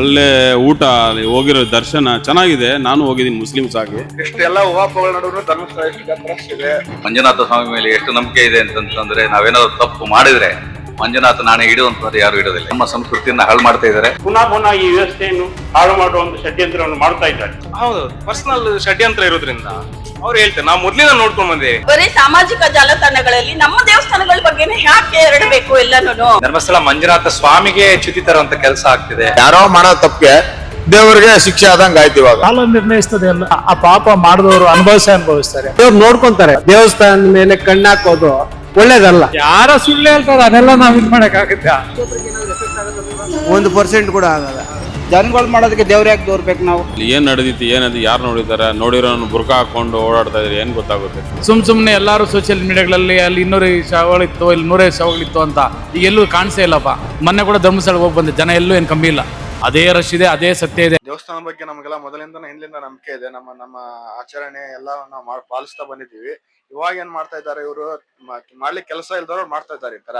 ಒಳ್ಳೆ ಊಟ ಅಲ್ಲಿ ಹೋಗಿರೋ ದರ್ಶನ ಚೆನ್ನಾಗಿದೆ. ನಾನು ಹೋಗಿದ್ದೀನಿ ಮುಸ್ಲಿಮ್ಸ್ ಆಗಿ ಇಷ್ಟೆಲ್ಲ ಉಪಾಪಗಳ ನಡುವೆ ಧರ್ಮಸ್ಥಳ ಎಷ್ಟು ಇದೆ. ಮಂಜುನಾಥ ಸ್ವಾಮಿ ಮೇಲೆ ಎಷ್ಟು ನಂಬಿಕೆ ಇದೆ ಅಂತಂದ್ರೆ ನಾವೇನಾದ್ರು ತಪ್ಪು ಮಾಡಿದ್ರೆ ಮಂಜುನಾಥ ನಾನೇ ಇಡುವಂತವ್ರು ಯಾರು ಇಡೋದಿಲ್ಲ ನಮ್ಮ ಸಂಸ್ಕೃತಿಯನ್ನ ಹಾಳು ಮಾಡ್ತಾ ಇದ್ದಾರೆ. ಪುನಃ ಪುನಃ ಈ ವ್ಯವಸ್ಥೆಯನ್ನು ಹಾಳು ಮಾಡುವ ಒಂದು ಷಡ್ಯಂತ್ರವನ್ನು ಮಾಡ್ತಾ ಇದ್ದಾರೆ. ಹೌದು ಪರ್ಸನಲ್ ಷಡ್ಯಂತ್ರ ಇರೋದ್ರಿಂದ ಅವ್ರು ಹೇಳ್ತಾರೆ ನಾವು ಮೊದ್ಲಿನ ನೋಡ್ಕೊಂಡ್ ಬಂದೇವೆ ಬರೀ ಸಾಮಾಜಿಕ ಜಾಲತಾಣಗಳಲ್ಲಿ ನಮ್ಮ ದೇವಸ್ಥಾನಗಳ ಬಗ್ಗೆನೇ ಯಾಕೆ ಹರಡಬೇಕು ಎಲ್ಲನೂ ಧರ್ಮಸ್ಥಳ ಮಂಜುನಾಥ ಸ್ವಾಮಿಗೆ ಚ್ಯುತಿ ತರುವಂತ ಕೆಲಸ ಆಗ್ತಿದೆ. ಯಾರೋ ಮಾಡೋ ತಪ್ಪಿಗೆ ದೇವರಿಗೆ ಶಿಕ್ಷೆ ಆದಂಗ ಆಯ್ತು ಇವಾಗ. ಕಾಲ ನಿರ್ಣಯಿಸ್ತದೆ ಎಲ್ಲ. ಆ ಪಾಪ ಮಾಡಿದವರು ಅನುಭವಿಸ ಅನುಭವಿಸ್ತಾರೆ. ದೇವ್ರು ನೋಡ್ಕೊಂತಾರೆ ದೇವಸ್ಥಾನದ ಮೇಲೆ ಕಣ್ಣಾಕೋದು ಒಳ್ಳೇದಲ್ಲ. ಯಾರ ಸುಳ್ಳು ಹೇಳ್ತಾರೆ ಅದೆಲ್ಲ ನಾವ್ ಇದ್ ಮಾಡಕ್ ಆಗುತ್ತೆ ಒಂದು ಪರ್ಸೆಂಟ್ ಕೂಡ ಆಗಲ್ಲ. ಜನಗಳು ಮಾಡೋದಕ್ಕೆ ದೇವ್ರ ಯಾಕೆ ದೋರ್ಬೇಕು ನಾವು? ಏನ್ ನಡೆದಿತ್ತು ಏನದು ಯಾರು ನೋಡಿದಾರ? ನೋಡಿರೋ ಬುರ್ಕ ಹಾಕೊಂಡು ಓಡಾಡ್ತಾ ಇದ್ರೆ ಏನ್ ಗೊತ್ತಾಗುತ್ತೆ? ಸುಮ್ ಸುಮ್ನೆ ಎಲ್ಲಾರು ಸೋಷಿಯಲ್ ಮೀಡಿಯಾಗಳಲ್ಲಿ ಅಲ್ಲಿ ಇನ್ನೂರು ಶವಗಳಿತ್ತು ಇಲ್ಲಿ ನೂರೈದು ಶವಗಳಿತ್ತು ಅಂತ ಈಗ ಎಲ್ಲೂ ಕಾಣಿಸೇ ಇಲ್ಲಪ್ಪ. ಮೊನ್ನೆ ಕೂಡ ಧರ್ಮಸ್ಥಳಕ್ಕೆ ಹೋಗಿ ಬಂದೆ ಜನ ಎಲ್ಲೂ ಏನ್ ಕಮ್ಮಿ ಇಲ್ಲ. ಅದೇ ರಶ್ ಇದೆ ಅದೇ ಸತ್ಯ ಇದೆ. ದೇವಸ್ಥಾನ ಬಗ್ಗೆ ನಮಗೆಲ್ಲ ಮೊದಲಿಂದ ಹಿಂದಿಂದ ನಂಬಿಕೆ ಇದೆ. ನಮ್ಮ ನಮ್ಮ ಆಚರಣೆ ಎಲ್ಲ ನಾವು ಮಾಡ್- ಪಾಲಿಸ್ತಾ ಬಂದಿದ್ದೀವಿ. ಇವಾಗ ಏನ್ ಮಾಡ್ತಾ ಇದ್ದಾರೆ ಇವರು? ಮಾಡ್ಲಿಕ್ಕೆ ಕೆಲಸ ಇಲ್ದವ್ರು ಮಾಡ್ತಾ ಇದ್ದಾರೆ ಈ ತರ.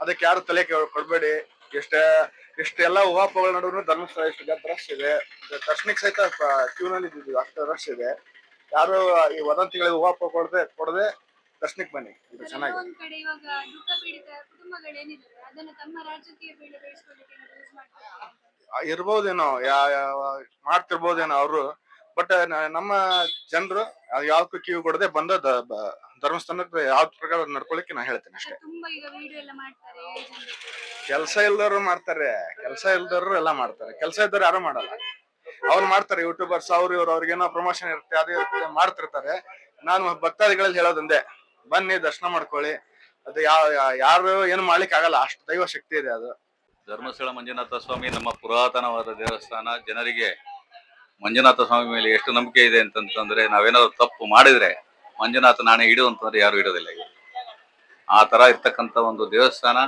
ಅದಕ್ಕೆ ಯಾರು ತಲೆ ಕೆಳ್- ಕೊಡ್ಬೇಡಿ. ಎಷ್ಟೇ ಇಷ್ಟೆಲ್ಲ ಉಹಾಪಗಳ ನಡುವೆ ಧರ್ಮಸ್ಥಳ ಇಷ್ಟು ಜಾತ್ರ ರಶ್ ಇದೆ. ದರ್ಶನಕ್ಕೆ ಸಹಿತ ಕ್ಯೂನಲ್ಲಿ ನಲ್ಲಿ ಇದ್ದೀವಿ ಅಷ್ಟು ರಶ್ ಇದೆ. ಯಾರು ಈ ವದಂತಿಗಳಿಗೆ ಉಹಾಪ ಕೊಡದೆ ಕೊಡದೆ ದರ್ಶನಕ್ಕೆ ಬನ್ನಿ. ಇದು ಚೆನ್ನಾಗಿದೆ. ಒಂದ್ ಕಡೆ ಇವಾಗ ದುಃಖ ಪೀಡಿತ ಕುಟುಂಬಗಳೇನಿದ್ದಾರೆ ಅದನ್ನ ತಮ್ಮ ರಾಜಕೀಯ ಬೇಳೆ ಬೇಯಿಸ್ಕೊಳ್ಳಿಕ್ಕೆ ಯೂಸ್ ಮಾಡ್ತಾರೆ ಆ, ಇರ್ಬೋದೇನೋ ಯಾ ಯಾ- ಮಾಡ್ತಿರ್ಬೋದೇನೋ ಅವರು. ಬಟ್ ನಮ್ಮ ಜನರು ಯಾವ್ದಕ್ಕೂ ಕಿವಿ ಕೊಡದೆ ಬಂದ ಧರ್ಮಸ್ಥಾನಕ್ಕೆ ಯಾವ ಪ್ರಕಾರ ನಡ್ಕೊಳಕ್ಕೆ ನಾ ಹೇಳ್ತೇನೆ ಅಷ್ಟೇ. ತುಂಬಾ ಈಗ ವಿಡಿಯೋ ಎಲ್ಲ ಮಾಡ್ತಾರೆ agent ಜೊತೆ. ಕೆಲಸ ಇಲ್ದವ್ರು ಮಾಡ್ತಾರೆ ಕೆಲಸ ಇಲ್ದವ್ರು ಎಲ್ಲ ಮಾಡ್ತಾರೆ. ಕೆಲಸ ಇದ್ದವ್ರು ಯಾರು ಮಾಡಲ್ಲ. ಅವ್ರು ಮಾಡ್ತಾರೆ ಯೂಟ್ಯೂಬರ್ಸ್ ಅವ್ರು ಇವ್ರು ಅವ್ರಿಗೇನೋ ಪ್ರಮೋಷನ್ ಇರುತ್ತೆ ಅದೇ ಇರುತ್ತೆ ಮಾಡ್ತಿರ್ತಾರೆ. ನಾನು ಭಕ್ತಾದಿಗಳಲ್ಲಿ ಹೇಳೋದೊಂದೇ ಬನ್ನಿ ದರ್ಶನ ಮಾಡ್ಕೊಳ್ಳಿ. ಅದು ಯಾವ ಯಾರು ಏನು ಮಾಡ್ಲಿಕ್ಕೆ ಆಗಲ್ಲ ಅಷ್ಟು ದೈವ ಶಕ್ತಿ ಇದೆ ಅದು. ಧರ್ಮಸ್ಥಳ ಮಂಜುನಾಥ ಸ್ವಾಮಿ ನಮ್ಮ ಪುರಾತನವಾದ ದೇವಸ್ಥಾನ ಜನರಿಗೆ ಮಂಜುನಾಥ ಸ್ವಾಮಿ ಮೇಲೆ ಎಷ್ಟು ನಂಬಿಕೆ ಇದೆ ಅಂತಂತಂದ್ರೆ ನಾವೇನಾದ್ರು ತಪ್ಪು ಮಾಡಿದ್ರೆ ಮಂಜುನಾಥ ನಾಣೆ ಅಂತಂದ್ರೆ ಯಾರು ಇಡೋದಿಲ್ಲ ಈಗ. ಆ ತರ ಇರ್ತಕ್ಕಂಥ ಒಂದು ದೇವಸ್ಥಾನ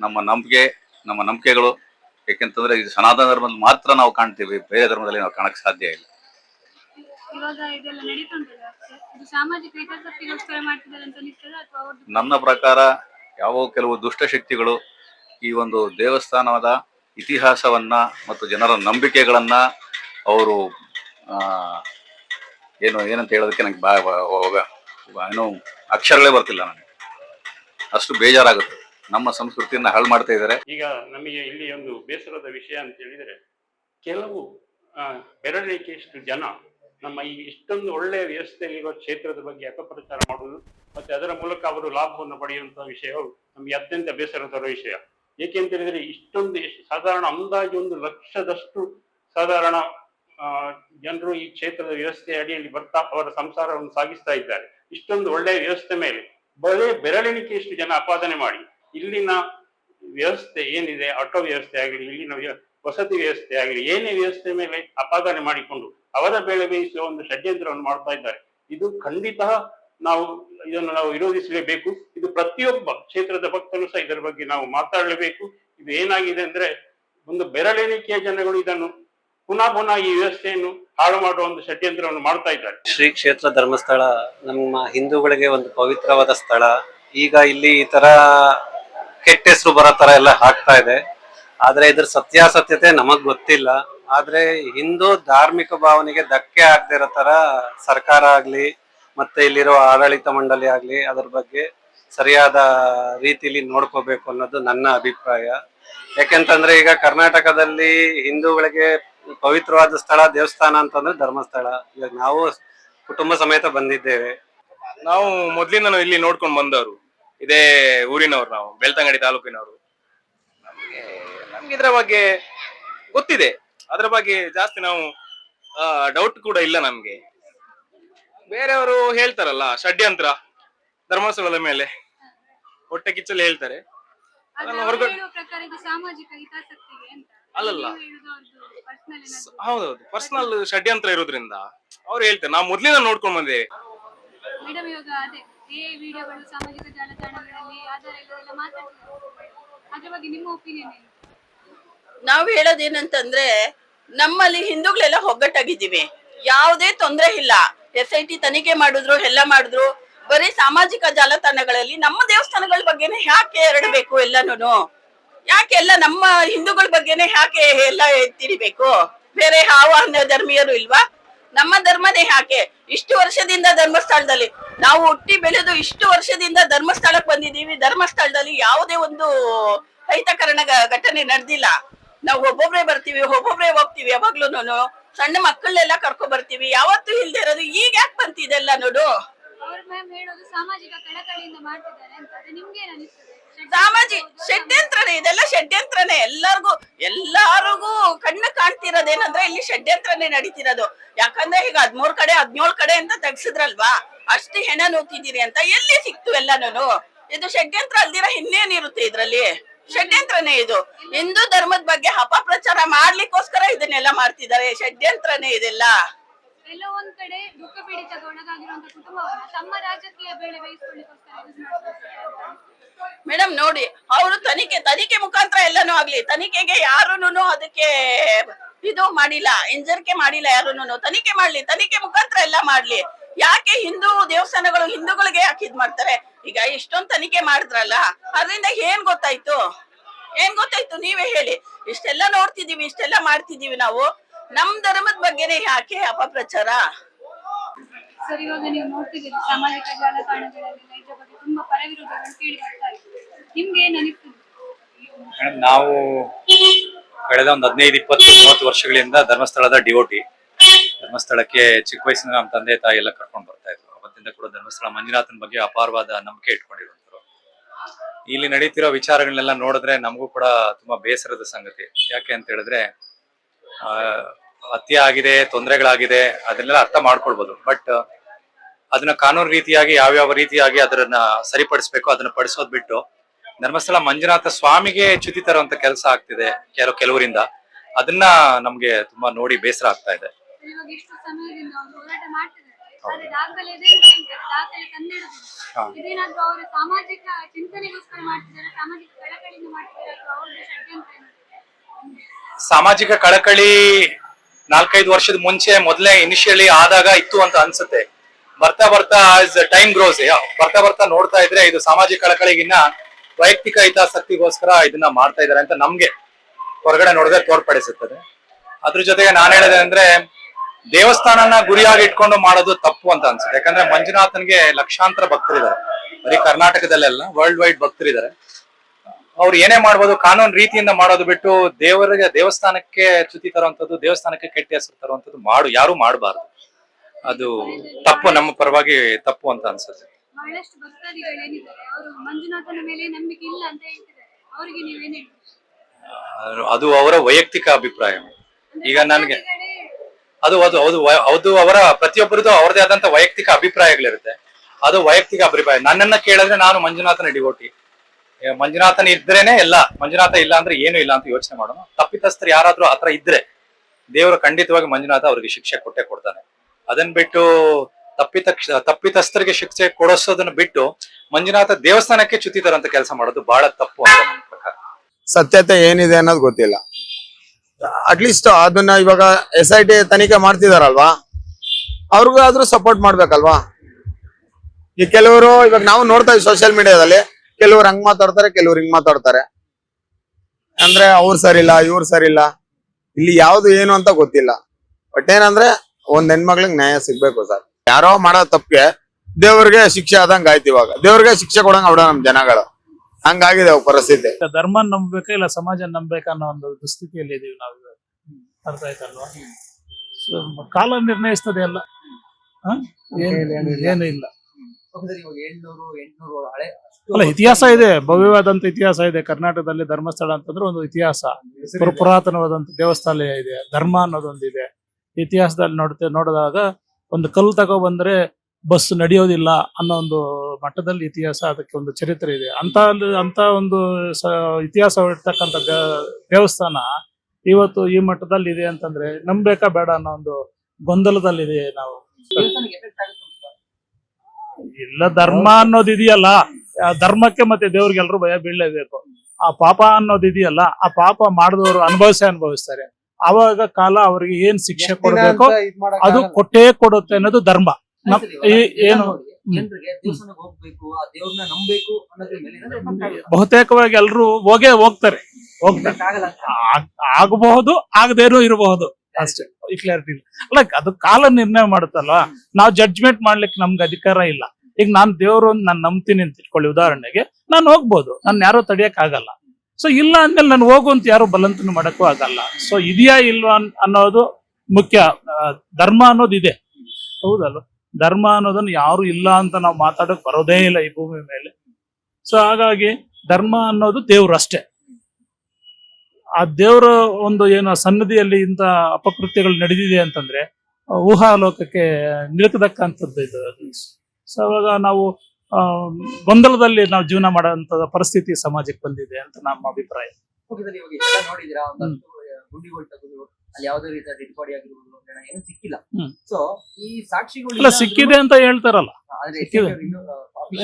ನಮ್ಮ ನಂಬಿಕೆ ನಮ್ಮ ನಂಬಿಕೆಗಳು. ಯಾಕೆಂತಂದ್ರೆ ಇದು ಸನಾತನ ಧರ್ಮದಲ್ಲಿ ಮಾತ್ರ ನಾವು ಕಾಣ್ತೀವಿ ಬೇರೆ ಧರ್ಮದಲ್ಲಿ ನಾವು ಕಾಣಕ್ ಸಾಧ್ಯ ಇಲ್ಲ. ನನ್ನ ಪ್ರಕಾರ ಯಾವ ಕೆಲವು ದುಷ್ಟಶಕ್ತಿಗಳು ಈ ಒಂದು ದೇವಸ್ಥಾನದ ಇತಿಹಾಸವನ್ನ ಮತ್ತು ಜನರ ನಂಬಿಕೆಗಳನ್ನ ಅವರು ಏನು, ಏನಂತ ಹೇಳೋದಕ್ಕೆ ನಂಗೆ ಬಾ ಏನು ಅಕ್ಷರಗಳೇ ಬರ್ತಿಲ್ಲ ನನಗೆ. ಅಷ್ಟು ಬೇಜಾರಾಗುತ್ತೆ. ನಮ್ಮ ಸಂಸ್ಕೃತಿಯನ್ನ ಹಾಳು ಮಾಡ್ತಾ ಇದ್ದಾರೆ. ಈಗ ನಮಗೆ ಇಲ್ಲಿ ಒಂದು ಬೇಸರದ ವಿಷಯ ಅಂತ ಹೇಳಿದ್ರೆ, ಕೆಲವು ಬೆರಳಿಕೆ ಬೆರಳಿಕೆಯಷ್ಟು ಜನ ನಮ್ಮ ಈ ಇಷ್ಟೊಂದು ಒಳ್ಳೆಯ ವ್ಯವಸ್ಥೆಯಲ್ಲಿರುವ ಕ್ಷೇತ್ರದ ಬಗ್ಗೆ ಅಪಪ್ರಚಾರ ಮಾಡುವುದು ಮತ್ತೆ ಅದರ ಮೂಲಕ ಅವರು ಲಾಭವನ್ನು ಪಡೆಯುವಂತಹ ವಿಷಯವು ನಮಗೆ ಅತ್ಯಂತ ಬೇಸರದ ವಿಷಯ. ಏಕೆ ಅಂತ ಹೇಳಿದ್ರೆ, ಇಷ್ಟೊಂದು ಸಾಧಾರಣ ಅಂದಾಜು ಒಂದು ಲಕ್ಷದಷ್ಟು ಸಾಧಾರಣ ಜನರು ಈ ಕ್ಷೇತ್ರದ ವ್ಯವಸ್ಥೆ ಅಡಿಯಲ್ಲಿ ಬರ್ತಾ ಅವರ ಸಂಸಾರವನ್ನು ಸಾಗಿಸ್ತಾ ಇದ್ದಾರೆ. ಇಷ್ಟೊಂದು ಒಳ್ಳೆಯ ವ್ಯವಸ್ಥೆ ಮೇಲೆ ಬರೇ ಬೆರಳೆಣಿಕೆಯಷ್ಟು ಜನ ಆಪಾದನೆ ಮಾಡಿ. ಇಲ್ಲಿನ ವ್ಯವಸ್ಥೆ ಏನಿದೆ? ಆಟೋ ವ್ಯವಸ್ಥೆ ಆಗಲಿ, ಇಲ್ಲಿನ ವಸತಿ ವ್ಯವಸ್ಥೆ ಆಗಲಿ, ಏನೇ ವ್ಯವಸ್ಥೆ ಮೇಲೆ ಅಪಾದನೆ ಮಾಡಿಕೊಂಡು ಅವರ ಬೆಳೆ ಬೇಯಿಸುವ ಒಂದು ಷಡ್ಯಂತ್ರವನ್ನು ಮಾಡ್ತಾ ಇದ್ದಾರೆ. ಇದು ಖಂಡಿತ ನಾವು ಇದನ್ನು ನಾವು ವಿರೋಧಿಸಲೇಬೇಕು. ಇದು ಪ್ರತಿಯೊಬ್ಬ ಕ್ಷೇತ್ರದ ಭಕ್ತನು ಸಹ ಇದರ ಬಗ್ಗೆ ನಾವು ಮಾತಾಡಲೇಬೇಕು. ಇದು ಏನಾಗಿದೆ ಅಂದ್ರೆ ಒಂದು ಬೆರಳೆಣಿಕೆಯ ಜನಗಳು ಇದನ್ನು ಪುನಃ ಪುನಃ ಈ ವ್ಯವಸ್ಥೆಯನ್ನು ಹಾಳು ಮಾಡುವ ಒಂದು ಷಡ್ಯಂತ್ರವನ್ನು ಮಾಡ್ತಾ ಇದ್ದಾರೆ. ಶ್ರೀ ಕ್ಷೇತ್ರ ಧರ್ಮಸ್ಥಳ ನಮ್ಮ ಹಿಂದೂಗಳಿಗೆ ಒಂದು ಪವಿತ್ರವಾದ ಸ್ಥಳ. ಈಗ ಇಲ್ಲಿ ಈ ತರ ಕೆಟ್ಟ ಹೆಸರು ಬರೋ ತರ ಎಲ್ಲ ಹಾಕ್ತಾ ಇದೆ. ಆದ್ರೆ ಇದ್ರ ಸತ್ಯಾಸತ್ಯತೆ ನಮಗ್ ಗೊತ್ತಿಲ್ಲ. ಆದ್ರೆ ಹಿಂದೂ ಧಾರ್ಮಿಕ ಭಾವನೆಗೆ ಧಕ್ಕೆ ಆಗದೆ ಇರೋ ತರ ಸರ್ಕಾರ ಆಗ್ಲಿ, ಮತ್ತೆ ಇಲ್ಲಿರೋ ಆಡಳಿತ ಮಂಡಳಿ ಆಗ್ಲಿ, ಅದ್ರ ಬಗ್ಗೆ ಸರಿಯಾದ ರೀತಿಲಿ ನೋಡ್ಕೋಬೇಕು ಅನ್ನೋದು ನನ್ನ ಅಭಿಪ್ರಾಯ. ಯಾಕೆಂತಂದ್ರೆ ಈಗ ಕರ್ನಾಟಕದಲ್ಲಿ ಹಿಂದೂಗಳಿಗೆ ಪವಿತ್ರವಾದ ಸ್ಥಳ ದೇವಸ್ಥಾನ ಅಂತಂದ್ರೆ ಧರ್ಮಸ್ಥಳ. ಇವಾಗ ನಾವು ಕುಟುಂಬ ಸಮೇತ ಬಂದಿದ್ದೇವೆ. ನಾವು ಮೊದ್ಲಿಂದ ಇಲ್ಲಿ ನೋಡ್ಕೊಂಡು ಬಂದವರು. ಇದೇ ಊರಿನವ್ರು ನಾವು ಬೆಳ್ತಂಗಡಿ ತಾಲೂಕಿನವರು. ನಮ್ಗೆ ನಮ್ಗೆ ಇದ್ರ ಬಗ್ಗೆ ಗೊತ್ತಿದೆ. ಅದ್ರ ಬಗ್ಗೆ ಜಾಸ್ತಿ ನಾವು ಡೌಟ್ ಕೂಡ ಇಲ್ಲ ನಮ್ಗೆ. ಬೇರೆಯವರು ಹೇಳ್ತಾರಲ್ಲ ಷಡ್ಯಂತ್ರ ಧರ್ಮಸ್ಥಳದ ಮೇಲೆ. ಹೊಟ್ಟೆ ಕಿಚ್ಚಲ್ಲಿ ಹೇಳ್ತಾರೆ. ಅದನ್ನು ಹೊರಗಡೆ ಸಾಮಾಜಿಕ ಹಿತಾಸಕ್ತಿಗೆ ಅಲ್ಲಲ್ಲ. ಹೌದೌದು. ಪರ್ಸನಲ್ ಷಡ್ಯಂತ್ರ ಇರೋದ್ರಿಂದ ಅವ್ರು ಹೇಳ್ತಾರೆ ನಾವು ಮೊದ್ಲಿನ ನೋಡ್ಕೊಂಡ್ ಬಂದೇವೆ ಮೇಡಮ್ ಇವಾಗ ಅದೇ ಏ ವಿಡಿಯೋಗಳು ಸಾಮಾಜಿಕ ಜಾಲತಾಣಗಳಲ್ಲಿ ಆಧಾರಗಳೆಲ್ಲ ಮಾತಾಡ್ತಾರೆ ಅದ್ರ ಬಗ್ಗೆ ನಿಮ್ಮ ಒಪಿನಿಯನ್ ಏನು? ನಾವು ಹೇಳೋದೇನಂತಂದ್ರೆ ನಮ್ಮಲ್ಲಿ ಹಿಂದೂಗಳೆಲ್ಲ ಒಗ್ಗಟ್ಟಾಗಿದ್ದೀವಿ. ಯಾವುದೇ ತೊಂದರೆ ಇಲ್ಲ. ಎಸ್ ಐ ಟಿ ತನಿಖೆ ಮಾಡಿದ್ರು ಎಲ್ಲ ಮಾಡಿದ್ರು. ಬರೀ ಸಾಮಾಜಿಕ ಜಾಲತಾಣಗಳಲ್ಲಿ ನಮ್ಮ ದೇವಸ್ಥಾನಗಳ ಬಗ್ಗೆನೇ ಯಾಕೆ ಹರಡಬೇಕು ಎಲ್ಲನೂ ಯಾಕೆ ಎಲ್ಲ ನಮ್ಮ ಹಿಂದೂಗಳ ಬಗ್ಗೆನೆ ಯಾಕೆ ಎಲ್ಲ ತಿರಿಬೇಕು? ಬೇರೆ ಯಾವ ಧರ್ಮೀಯರು ಇಲ್ವಾ? ನಮ್ಮ ಧರ್ಮನೇ ಯಾಕೆ? ಇಷ್ಟು ವರ್ಷದಿಂದ ಧರ್ಮಸ್ಥಳದಲ್ಲಿ ನಾವು ಹುಟ್ಟಿ ಬೆಳೆದು ಇಷ್ಟು ವರ್ಷದಿಂದ ಧರ್ಮಸ್ಥಳಕ್ಕೆ ಬಂದಿದ್ದೀವಿ. ಧರ್ಮಸ್ಥಳದಲ್ಲಿ ಯಾವುದೇ ಒಂದು ಅಹಿತಕರಣ ಘಟನೆ ನಡೆದಿಲ್ಲ. ನಾವು ಒಬ್ಬೊಬ್ರೆ ಬರ್ತೀವಿ, ಒಬ್ಬೊಬ್ರೆ ಹೋಗ್ತೀವಿ. ಯಾವಾಗ್ಲೂನು ಸಣ್ಣ ಮಕ್ಕಳನ್ನೆಲ್ಲ ಕರ್ಕೊ ಬರ್ತೀವಿ. ಯಾವತ್ತು ಇಲ್ದೇ ಇರೋದು. ಈಗ ಯಾಕೆ ಬಂತಿದೆಲ್ಲ ನೋಡು? ಸಾಮಾಜಿಕ ಕಳಕಳಿಯಿಂದ ಮಾಡ್ತಿದ್ದಾರೆ ಅಂತ. ಸಾಮಾಜಿಕ ಷಡ್ಯಂತ್ರನೇ, ಇದೆಲ್ಲ ಷಡ್ಯಂತ್ರನೇ ಎಲ್ಲರಿಗೂ, ಎಲ್ಲಾರಿಗೂ ಕಣ್ಣು ಕಾಣ್ತಿರೋದೇನಂದ್ರೆ ಇಲ್ಲಿ ಷಡ್ಯಂತ್ರನೇ ನಡೀತಿರೋದು. ಯಾಕಂದ್ರೆ ಈಗ ಹದ್ಮೂರ್ ಕಡೆ, ಹದ್ನೇಳು ಕಡೆ ಅಂತ ತೆಗ್ಸಿದ್ರಲ್ವಾ? ಅಷ್ಟು ಹೆಣ ನೋತಿದ್ದೀರಿ ಅಂತ ಎಲ್ಲಿ ಸಿಕ್ತು ಎಲ್ಲಾನು ಇದು ಷಡ್ಯಂತ್ರ ಅಲ್ದಿರ ಇನ್ನೇನಿರುತ್ತೆ ಇದ್ರಲ್ಲಿ? ಷಡ್ಯಂತ್ರನೇ ಇದು. ಹಿಂದೂ ಧರ್ಮದ ಬಗ್ಗೆ ಅಪಪ್ರಚಾರ ಮಾಡ್ಲಿಕ್ಕೋಸ್ಕರ ಇದನ್ನೆಲ್ಲ ಮಾಡ್ತಿದ್ದಾರೆ. ಷಡ್ಯಂತ್ರನೇ ಇದೆಲ್ಲ. ಕೆಲವೊಂದ್ ಕಡೆ ದುಃಖ ಪೀಡಿತಕ್ಕೆ ಒಳಗಾಗಿರುವಂತಹ ಕುಟುಂಬವನ್ನ ತಮ್ಮ ರಾಜಕೀಯ ಬೇಳೆ ಬೇಯಿಸ್ಕೊಳ್ಳಿಕ್ಕೋಸ್ಕರ ಮೇಡಮ್, ನೋಡಿ, ಅವರು ತನಿಖೆ ತನಿಖೆ ಮುಖಾಂತರ ಎಲ್ಲಾನು ಆಗ್ಲಿ, ತನಿಖೆಗೆ ಯಾರುನು ಅದಕ್ಕೆ ಇದು ಮಾಡಿಲ್ಲ ಎಂಜರಿಕೆ ಮಾಡಿಲ್ಲ ಯಾರುನು ತನಿಖೆ ಮಾಡ್ಲಿ, ತನಿಖೆ ಮುಖಾಂತರ ಎಲ್ಲ ಮಾಡ್ಲಿ. ಯಾಕೆ ಹಿಂದೂ ದೇವಸ್ಥಾನಗಳು ಹಿಂದೂಗಳಿಗೆ ಯಾಕೆ ಇದ್ ಮಾಡ್ತಾರೆ ಈಗ ಇಷ್ಟೊಂದ್ ತನಿಖೆ ಮಾಡಿದ್ರಲ್ಲ, ಅದರಿಂದ ಏನ್ ಗೊತ್ತಾಯ್ತು? ಏನ್ ಗೊತ್ತಾಯ್ತು? ನೀವೇ ಹೇಳಿ. ಇಷ್ಟೆಲ್ಲ ನೋಡ್ತಿದೀವಿ, ಇಷ್ಟೆಲ್ಲ ಮಾಡ್ತಿದೀವಿ ನಾವು. ನಮ್ ಧರ್ಮದ ಬಗ್ಗೆನೇ ಯಾಕೆ ಅಪಪ್ರಚಾರ? ಸರ್, ಇವಾಗ ನೀವು ನೋಡ್ತಿದ್ದೀರಿ ಸಾಮಾಜಿಕ ಜಾಲತಾಣಗಳಲ್ಲೆಲ್ಲ ಇದ್ರ ಬಗ್ಗೆ ತುಂಬಾ ಪರವಿರೋಧಗಳು ಕೇಳಿ ಬರ್ತಾ ಇದೆ. ನಿಮ್ಗೆ ಏನ್ ಅನಿಸ್ತದೆ? ನಾವು ಕಳೆದ ಒಂದು ಹದಿನೈದು, ಇಪ್ಪತ್ತು, ಮೂವತ್ತು ವರ್ಷಗಳಿಂದ ಧರ್ಮಸ್ಥಳದ ಡಿಒಟಿ ಧರ್ಮಸ್ಥಳಕ್ಕೆ ಚಿಕ್ಕ ವಯಸ್ಸಿನ ನಮ್ಮ ತಂದೆ, ತಾಯಿ ಎಲ್ಲ ಕರ್ಕೊಂಡು ಬರ್ತಾ ಇದ್ರು. ಅವತ್ತಿಂದ ಕೂಡ ಧರ್ಮಸ್ಥಳ ಮಂಜುನಾಥನ ಬಗ್ಗೆ ಅಪಾರವಾದ ನಂಬಿಕೆ ಇಟ್ಕೊಂಡಿರುವಂತರು ಇಲ್ಲಿ ನಡೀತಿರೋ ವಿಚಾರಗಳನ್ನೆಲ್ಲ ನೋಡಿದ್ರೆ ನಮಗೂ ಕೂಡ ತುಂಬಾ ಬೇಸರದ ಸಂಗತಿ. ಯಾಕೆ ಅಂತ ಹೇಳಿದ್ರೆ ಹತ್ಯೆ ಆಗಿದೆ ತೊಂದರೆಗಳಾಗಿದೆ ಅದನ್ನೆಲ್ಲ ಅರ್ಥ ಮಾಡ್ಕೊಳ್ಬೋದು. ಬಟ್ ಅದನ್ನ ಕಾನೂನು ರೀತಿಯಾಗಿ ಯಾವ್ಯಾವ ರೀತಿಯಾಗಿ ಅದನ್ನ ಸರಿಪಡಿಸ್ಬೇಕು ಅದನ್ನ ಪಡಿಸೋದ್ ಬಿಟ್ಟು ಧರ್ಮಸ್ಥಳ ಮಂಜುನಾಥ ಸ್ವಾಮಿಗೆ ಚ್ಯುತಿ ತರುವಂತ ಕೆಲಸ ಆಗ್ತಿದೆ ಕೆಲವು ಕೆಲವರಿಂದ. ಅದನ್ನ ನಮ್ಗೆ ತುಂಬಾ ನೋಡಿ ಬೇಸರ ಆಗ್ತಾ ಇದೆ? ಸಾಮಾಜಿಕ ಕಳಕಳಿ ನಾಲ್ಕೈದು ವರ್ಷದ ಮುಂಚೆ ಮೊದಲೇ ಇನಿಷಿಯಲಿ ಆದಾಗ ಇತ್ತು ಅಂತ ಅನ್ಸುತ್ತೆ. ಬರ್ತಾ ಬರ್ತಾ ಆಸ್ ಟೈಮ್ ಗ್ರೋಸ್ ಬರ್ತಾ ಬರ್ತಾ ನೋಡ್ತಾ ಇದ್ರೆ ಇದು ಸಾಮಾಜಿಕ ಕಳಕಳಿಗಿನ್ನ ವೈಯಕ್ತಿಕ ಹಿತಾಸಕ್ತಿಗೋಸ್ಕರ ಇದನ್ನ ಮಾಡ್ತಾ ಇದಾರೆ ಅಂತ ನಮ್ಗೆ ಹೊರಗಡೆ ನೋಡಿದ್ರೆ ತೋರ್ಪಡಿಸುತ್ತದೆ. ಅದ್ರ ಜೊತೆಗೆ ನಾನು ಹೇಳಿದೆ ಅಂದ್ರೆ ದೇವಸ್ಥಾನನ ಗುರಿಯಾಗಿ ಇಟ್ಕೊಂಡು ಮಾಡೋದು ತಪ್ಪು ಅಂತ ಅನ್ಸುತ್ತೆ. ಯಾಕಂದ್ರೆ ಮಂಜುನಾಥನ್ಗೆ ಲಕ್ಷಾಂತರ ಭಕ್ತರಿದ್ದಾರೆ. ಬರೀ ಕರ್ನಾಟಕದಲ್ಲೆಲ್ಲ ವರ್ಲ್ಡ್ ವೈಡ್ ಭಕ್ತರಿದ್ದಾರೆ. ಅವ್ರು ಏನೇ ಮಾಡ್ಬೋದು ಕಾನೂನು ರೀತಿಯಿಂದ ಮಾಡೋದು ಬಿಟ್ಟು ದೇವರಿಗೆ ದೇವಸ್ಥಾನಕ್ಕೆ ಚ್ಯುತಿ ತರುವಂಥದ್ದು ದೇವಸ್ಥಾನಕ್ಕೆ ಕೆಟ್ಟ ಹೆಸರು ತರುವಂಥದ್ದು ಮಾಡು ಯಾರು ಮಾಡಬಾರ್ದು. ಅದು ತಪ್ಪು ನಮ್ಮ ಪರವಾಗಿ ತಪ್ಪು ಅಂತ ಅನ್ಸುತ್ತೆ. ಬಹಳಷ್ಟು ಭಕ್ತಾದಿಗಳೇನಿದ್ದಾರೆ ಅವರು ಮಂಜುನಾಥನ ಮೇಲೆ ನಂಬಿಕೆ ಇಲ್ಲ ಅಂತ ಹೇಳ್ತಿದ್ದಾರೆ. ಅವರಿಗೆ ನೀವೇನ್ ಅದು- ಅವರ ವೈಯಕ್ತಿಕ ಅಭಿಪ್ರಾಯ. ಈಗ ನನ್ಗೆ ಅದು ಅದು ಅದು ಅದು ಅವರ ಪ್ರತಿಯೊಬ್ಬರದ್ದು ಅವರದೇ ಆದಂತ ವೈಯಕ್ತಿಕ ಅಭಿಪ್ರಾಯಗಳಿರುತ್ತೆ. ಅದು ವೈಯಕ್ತಿಕ ಅಭಿಪ್ರಾಯ. ನನ್ನನ್ನ ಕೇಳಿದ್ರೆ ನಾನು ಮಂಜುನಾಥನ ಡಿವೋಟಿ. ಮಂಜುನಾಥನ್ ಇದ್ರೇನೆ ಎಲ್ಲ. ಮಂಜುನಾಥ ಇಲ್ಲ ಅಂದ್ರೆ ಏನು ಇಲ್ಲ ಅಂತ ಯೋಚನೆ ಮಾಡೋಣ. ತಪ್ಪಿತಸ್ಥರು ಯಾರಾದ್ರೂ ಆತರ ಇದ್ರೆ ದೇವರು ಖಂಡಿತವಾಗಿ ಮಂಜುನಾಥ ಅವ್ರಿಗೆ ಶಿಕ್ಷೆ ಕೊಟ್ಟೆ ಕೊಡ್ತಾನೆ. ಅದನ್ ಬಿಟ್ಟು ತಪ್ಪಿತ ತಪ್ಪಿತಸ್ಥರಿಗೆ ಶಿಕ್ಷೆ ಕೊಡಿಸೋದನ್ನ ಬಿಟ್ಟು ಮಂಜುನಾಥ ದೇವಸ್ಥಾನಕ್ಕೆ ಚ್ಯುತಿ ತರಂತ ಕೆಲಸ ಮಾಡೋದು ಬಹಳ ತಪ್ಪು ಅಂತ ನನ್ನ ಪ್ರಕಾರ. ಸತ್ಯತೆ ಏನಿದೆ ಅನ್ನೋದು ಗೊತ್ತಿಲ್ಲ. ಅಟ್ಲೀಸ್ಟ್ ಅದನ್ನ ಇವಾಗ ಎಸ್ ಐ ಟಿ ತನಿಖೆ ಮಾಡ್ತಿದಾರಲ್ವಾ? ಅವ್ರಿಗೂ ಆದ್ರೂ ಸಪೋರ್ಟ್ ಮಾಡ್ಬೇಕಲ್ವಾ? ಈ ಕೆಲವರು ಇವಾಗ ನಾವು ನೋಡ್ತಾ ಇದ್ದೀವಿ ಸೋಷಿಯಲ್ ಮೀಡಿಯಾದಲ್ಲಿ ಕೆಲವ್ರು ಹಂಗ್ ಮಾತಾಡ್ತಾರೆ ಕೆಲವ್ರು ಹಿಂಗ್ ಮಾತಾಡ್ತಾರೆ. ಅಂದ್ರೆ ಅವ್ರು ಸರಿ ಇಲ್ಲ ಇವ್ರು ಸರಿ ಇಲ್ಲ ಇಲ್ಲಿ ಯಾವ್ದು ಏನು ಅಂತ ಗೊತ್ತಿಲ್ಲ. ಬಟ್ ಏನಂದ್ರೆ ಒಂದ್ ಹೆಣ್ಮಕ್ಳಿಗೆ ನ್ಯಾಯ ಸಿಗ್ಬೇಕು ಸರ್. ಯಾರೋ ಮಾಡೋ ತಪ್ಪಿಗೆ ದೇವ್ರಿಗೆ ಶಿಕ್ಷೆ ಆದಂಗ ಆಯ್ತು ಇವಾಗ. ದೇವ್ರಿಗೆ ಶಿಕ್ಷೆ ಕೊಡಂಗ ಅವ್ಡ ನಮ್ ಜನಗಳು. ಹಂಗಾಗಿದೆ ಅವ್ ಪರಿಸ್ಥಿತಿ. ಧರ್ಮ ನಂಬಬೇಕಾ ಇಲ್ಲ ಸಮಾಜ ನಂಬಬೇಕಾ ಅನ್ನೋ ಒಂದು ದುಸ್ಥಿತಿಯಲ್ಲಿ ಇದೀವಿ ನಾವು ಇವಾಗ. ಅರ್ಥ ಆಯ್ತಲ್ವಾ? ಕಾಲ ನಿರ್ಣಯಿಸ್ತದೆ ಎಲ್ಲ ಏಳ್ನೂರು ಎಂಟ್ನೂರು ಹಳೆ ಅಲ್ಲ ಇತಿಹಾಸ ಇದೆ. ಭವ್ಯವಾದಂತ ಇತಿಹಾಸ ಇದೆ. ಕರ್ನಾಟಕದಲ್ಲಿ ಧರ್ಮಸ್ಥಳ ಅಂತಂದ್ರೆ ಒಂದು ಇತಿಹಾಸ. ಪುರ- ಪುರಾತನವಾದಂತ ದೇವಸ್ಥಾನ ಇದೆ. ಧರ್ಮ ಅನ್ನೋದೊಂದಿದೆ. ಇತಿಹಾಸದಲ್ಲಿ ನೋಡ್ತೆ ನೋಡಿದಾಗ ಒಂದು ಕಲ್ಲು ತಗೋ ಬಂದ್ರೆ ಬಸ್ ನಡೆಯೋದಿಲ್ಲ ಅನ್ನೋ ಒಂದು ಮಟ್ಟದಲ್ಲಿ ಇತಿಹಾಸ ಅದಕ್ಕೆ ಒಂದು ಚರಿತ್ರೆ ಇದೆ. ಅಂತ ಅಂತ ಒಂದು ಸ- ಇತಿಹಾಸ ಇರ್ತಕ್ಕಂಥ ದೇ- ದೇವಸ್ಥಾನ ಇವತ್ತು ಈ ಮಟ್ಟದಲ್ಲಿ ಇದೆ ಅಂತಂದ್ರೆ ನಂಬೇಕಾ ಬೇಡ ಅನ್ನೋ ಒಂದು ಗೊಂದಲದಲ್ಲಿದೆ ನಾವು. ಇಲ್ಲ ಧರ್ಮ ಅನ್ನೋದು ಇದೆಯಲ್ಲ ಆ ಧರ್ಮಕ್ಕೆ ಮತ್ತೆ ದೇವ್ರಿಗೆ ಎಲ್ರು ಭಯ ಬೀಳಲೇಬೇಕು. ಆ ಪಾಪ ಅನ್ನೋದು ಇದೆಯಲ್ಲ ಆ ಪಾಪ ಮಾಡಿದವರು ಅನುಭವಿಸೇ ಅನುಭವಿಸ್ತಾರೆ. ಅವಾಗ ಕಾಲ ಅವ್ರಿಗೆ ಏನ್ ಶಿಕ್ಷೆ ಕೊಡ್ಬೇಕು ಅದು ಕೊಟ್ಟೇ ಕೊಡುತ್ತೆ ಅನ್ನೋದು ಧರ್ಮ. ಏನು ಬಹುತೇಕವಾಗಿ ಎಲ್ರು ಹೋಗೇ ಹೋಗ್ತಾರೆ. ಹೋಗ್ತಾರೆ. ಆಗ್- ಆಗಬಹುದು ಆಗದೇನು ಇರಬಹುದು. ಅಷ್ಟೇ. ಈ ಕ್ಲಾರಿಟಿ ಇಲ್ಲ. ಅಲ್ಲ ಅದು ಕಾಲ ನಿರ್ಣಯ ಮಾಡುತ್ತಲ್ಲ ನಾವು ಜಡ್ಜ್ಮೆಂಟ್ ಮಾಡ್ಲಿಕ್ಕೆ ನಮ್ಗೆ ಅಧಿಕಾರ ಇಲ್ಲ. ಈಗ ನಾನ್ ದೇವ್ರು ನಾನು ನಂಬ್ತೀನಿ ಅಂತ ಇಟ್ಕೊಳ್ಳಿ. ಉದಾಹರಣೆಗೆ ನಾನು ಹೋಗ್ಬೋದು. ನಾನು ಯಾರೋ ತಡಿಯಕ್ ಆಗಲ್ಲ ಸೊ ಇಲ್ಲ ಅಂದ್ಮೇಲೆ ನಾನು ಹೋಗು ಅಂತ ಯಾರು ಬಲಂತನ ಮಾಡಕ್ಕೂ ಆಗಲ್ಲ. ಸೊ ಇದೆಯಾ ಇಲ್ವಾ ಅನ್- ಅನ್ನೋದು ಮುಖ್ಯ. ಧರ್ಮ ಅನ್ನೋದು ಇದೆ. ಹೌದಲ್ವ? ಧರ್ಮ ಅನ್ನೋದನ್ನ ಯಾರು ಇಲ್ಲ ಅಂತ ನಾವು ಮಾತಾಡಕ್ ಬರೋದೇ ಇಲ್ಲ ಈ ಭೂಮಿ ಮೇಲೆ. ಸೊ ಹಾಗಾಗಿ ಧರ್ಮ ಅನ್ನೋದು ದೇವ್ರು ಅಷ್ಟೇ. ಆ ದೇವರ ಒಂದು ಏನು ಸನ್ನದಿಯಲ್ಲಿ ಇಂಥ ಅಪಕೃತ್ಯಗಳು ನಡೆದಿದೆ ಅಂತಂದ್ರೆ ಊಹಾಲೋಕಕ್ಕೆ ನಿಲುಕದಕ್ಕಂಥದ್ದು ಇದು. ಸೊ ಅವಾಗ ನಾವು ಗೊಂದಲದಲ್ಲಿ ನಾವು ಜೀವನ ಮಾಡುವಂತ ಪರಿಸ್ಥಿತಿ ಸಮಾಜಕ್ಕೆ ಬಂದಿದೆ ಅಂತ ನಮ್ಮ ಅಭಿಪ್ರಾಯ. ನೋಡಿದಿರಾ ಸಿಕ್ಕಿಲ್ಲ. ಸೊ ಈ ಸಾಕ್ಷಿಗಳು ಅಲ್ಲ ಸಿಕ್ಕಿದೆ ಅಂತ ಹೇಳ್ತಾರಲ್ಲ.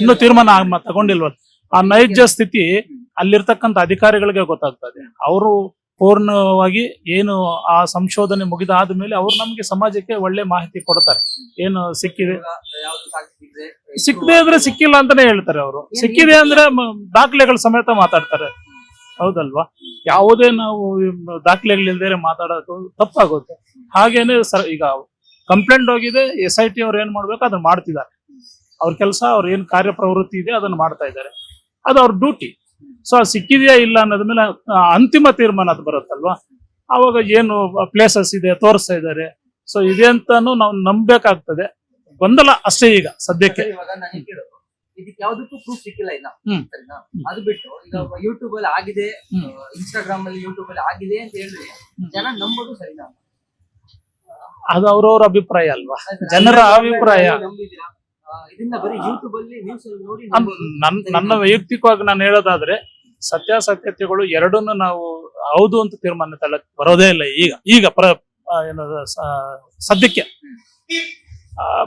ಇನ್ನು ತೀರ್ಮಾನ ತಗೊಂಡಿಲ್ವಲ್ಲ. ಆ ನೈಜ ಸ್ಥಿತಿ ಅಲ್ಲಿರ್ತಕ್ಕಂಥ ಅಧಿಕಾರಿಗಳಿಗೆ ಗೊತ್ತಾಗ್ತದೆ. ಅವರು ಪೂರ್ಣವಾಗಿ ಏನು ಆ ಸಂಶೋಧನೆ ಮುಗಿದ ಆದ್ಮೇಲೆ ಅವ್ರು ನಮ್ಗೆ ಸಮಾಜಕ್ಕೆ ಒಳ್ಳೆ ಮಾಹಿತಿ ಕೊಡ್ತಾರೆ. ಏನು ಸಿಕ್ಕಿದೆ? ಸಿಕ್ಕಿದೆ ಅಂದ್ರೆ ಸಿಕ್ಕಿಲ್ಲ ಅಂತಾನೆ ಹೇಳ್ತಾರೆ ಅವರು. ಸಿಕ್ಕಿದೆ ಅಂದ್ರೆ ದಾಖಲೆಗಳ ಸಮೇತ ಮಾತಾಡ್ತಾರೆ. ಹೌದಲ್ವಾ? ಯಾವುದೇ ನಾವು ದಾಖಲೆಗಳಿಲ್ದೇ ಮಾತಾಡೋದು ತಪ್ಪಾಗುತ್ತೆ. ಹಾಗೇನೆ ಸರ್, ಈಗ ಕಂಪ್ಲೇಂಟ್ ಹೋಗಿದೆ, ಎಸ್ ಐ ಟಿ ಅವ್ರು ಏನ್ ಮಾಡ್ಬೇಕು? ಅದನ್ನ ಮಾಡ್ತಿದ್ದಾರೆ. ಅವ್ರ ಕೆಲಸ, ಅವ್ರ ಏನ್ ಕಾರ್ಯಪ್ರವೃತ್ತಿ ಇದೆ, ಅದನ್ನ ಮಾಡ್ತಾ ಇದ್ದಾರೆ. ಅದು ಅವ್ರ ಡ್ಯೂಟಿ. ಸೊ ಸಿಕ್ಕಿದೆಯಾ ಇಲ್ಲ ಅನ್ನೋದ ಮೇಲೆ ಅಂತಿಮ ತೀರ್ಮಾನ ಅದು ಬರುತ್ತಲ್ವಾ? ಅವಾಗ ಏನು ಪ್ಲೇಸಸ್ ಇದೆ ತೋರಿಸ್ತಾ ಇದ್ದಾರೆ. ಸೊ ಇದೆ ಅಂತಾನು ನಾವು ನಂಬೇಕಾಗ್ತದೆ ಗೊಂದಲ ಅಷ್ಟೇ ಈಗ ಸದ್ಯಕ್ಕೆ. ಇದಕ್ಕೆ ಯಾವ್ದಕ್ಕೂ ಪ್ರೂಫ್ ಸಿಕ್ಕಿಲ್ಲ ಇಲ್ಲ ಸರಿನಾ? ಅದು ಬಿಟ್ಟು ಈಗ ಯೂಟ್ಯೂಬ್ ಅಲ್ಲಿ ಆಗಿದೆ. ಇನ್ಸ್ಟಾಗ್ರಾಮ್ ಅಲ್ಲಿ ಯೂಟ್ಯೂಬ್ ಅಲ್ಲಿ ಆಗಿದೆ ಅಂತ ಹೇಳಿದ್ರೆ ಜನ ನಂಬೋದು ಸರಿನಾ? ಅದು ಅವ್ರವ್ರ ಅಭಿಪ್ರಾಯ ಅಲ್ವಾ? ಜನರ ಅಭಿಪ್ರಾಯ ಇದನ್ನ ಬರೀ ಯೂಟ್ಯೂಬ್ ಅಲ್ಲಿ ನ್ಯೂಸ್ ಅಲ್ಲಿ ನೋಡಿ ನನ್ ನನ್ನ ವೈಯಕ್ತಿಕವಾಗಿ ನಾನು ಹೇಳೋದಾದ್ರೆ ಸತ್ಯಾಸತ್ಯತೆಗಳು ಎರಡನ್ನೂ ನಾವು ಹೌದು ಅಂತ ತೀರ್ಮಾನ ತಳ್ಳ ಬರೋದೇ ಇಲ್ಲ ಈಗ. ಈಗ ಪ್ರ ಆ, ಸ- ಸದ್ಯಕ್ಕೆ.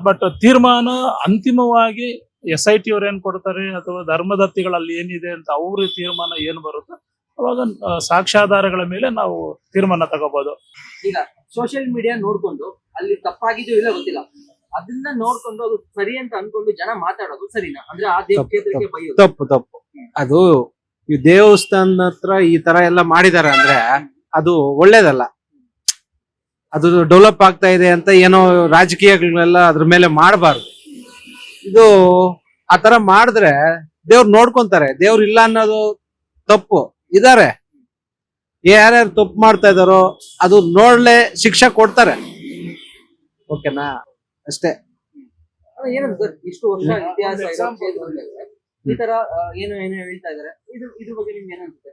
ಬಟ್ ತೀರ್ಮಾನ ಅಂತಿಮವಾಗಿ ಎಸ್ ಐ ಟಿ ಅವ್ರು ಏನ್ ಕೊಡ್ತಾರೆ ಅಥವಾ ಧರ್ಮದತ್ತಿಗಳಲ್ಲಿ ಏನಿದೆ ಅಂತ ಅವ್ರ ತೀರ್ಮಾನ ಏನು ಬರುತ್ತೋ ಅವಾಗ ಆ, ಸಾಕ್ಷ್ಯಾಧಾರಗಳ ಮೇಲೆ ನಾವು ತೀರ್ಮಾನ ತಗೋಬಹುದು ಈಗ ಸೋಷಿಯಲ್ ಮೀಡಿಯಾ ನೋಡ್ಕೊಂಡು ಅಲ್ಲಿ ತಪ್ಪಾಗಿದೆಯೋ ಇಲ್ಲ ಗೊತ್ತಿಲ್ಲ. ಅದನ್ನ ನೋಡ್ಕೊಂಡು ಅದು ಸರಿ ಅಂತ ಅನ್ಕೊಂಡು ಜನ ಮಾತಾಡೋದು ಸರಿನಾ? ಅಂದ್ರೆ ಆ ದೇವ ತಪ್ಪು, ಕ್ಷೇತ್ರಕ್ಕೆ ಬೈಯೋದು. ತಪ್ಪು ತಪ್ಪು. ಅದು ಈ ದೇವಸ್ಥಾನ ಹತ್ರ ಈ ತರ ಎಲ್ಲ ಮಾಡಿದಾರೆ ಅಂದ್ರೆ ಅದು ಒಳ್ಳೇದಲ್ಲ. ಅದು ಡೆವಲಪ್ ಆಗ್ತಾ ಇದೆ ಅಂತ ಏನೋ ರಾಜಕೀಯಗಳೆಲ್ಲ ಅದ್ರ ಮೇಲೆ ಮಾಡಬಾರ್ದು. ಇದು ಆ ತರ ಮಾಡಿದ್ರೆ ದೇವ್ರು ನೋಡ್ಕೊಂತಾರೆ ದೇವ್ರು ಇಲ್ಲ ಅನ್ನೋದು ತಪ್ಪು ಇದಾರೆ. ಯಾರ್ಯಾರು ತಪ್ಪು ಮಾಡ್ತಾ ಇದಾರೋ ಅದು ನೋಡ್ಲೆ ಶಿಕ್ಷೆ ಕೊಡ್ತಾರೆ. ಓಕೆನಾ? ಅಷ್ಟೇ. ಅಲ್ಲ, ಏನಂತ ಸರ್ ಇಷ್ಟು ವರ್ಷ ಇತಿಹಾಸ ಇರೋ ಕ್ಷೇತ್ರದ ಈ ತರ ಆ, ಏನು ಏನು ಹೇಳ್ತಾ ಇದಾರೆ ಇದು ಇದ್ರ ಬಗ್ಗೆ ನಿಮ್ಗೆ ಏನನ್ಸುತ್ತೆ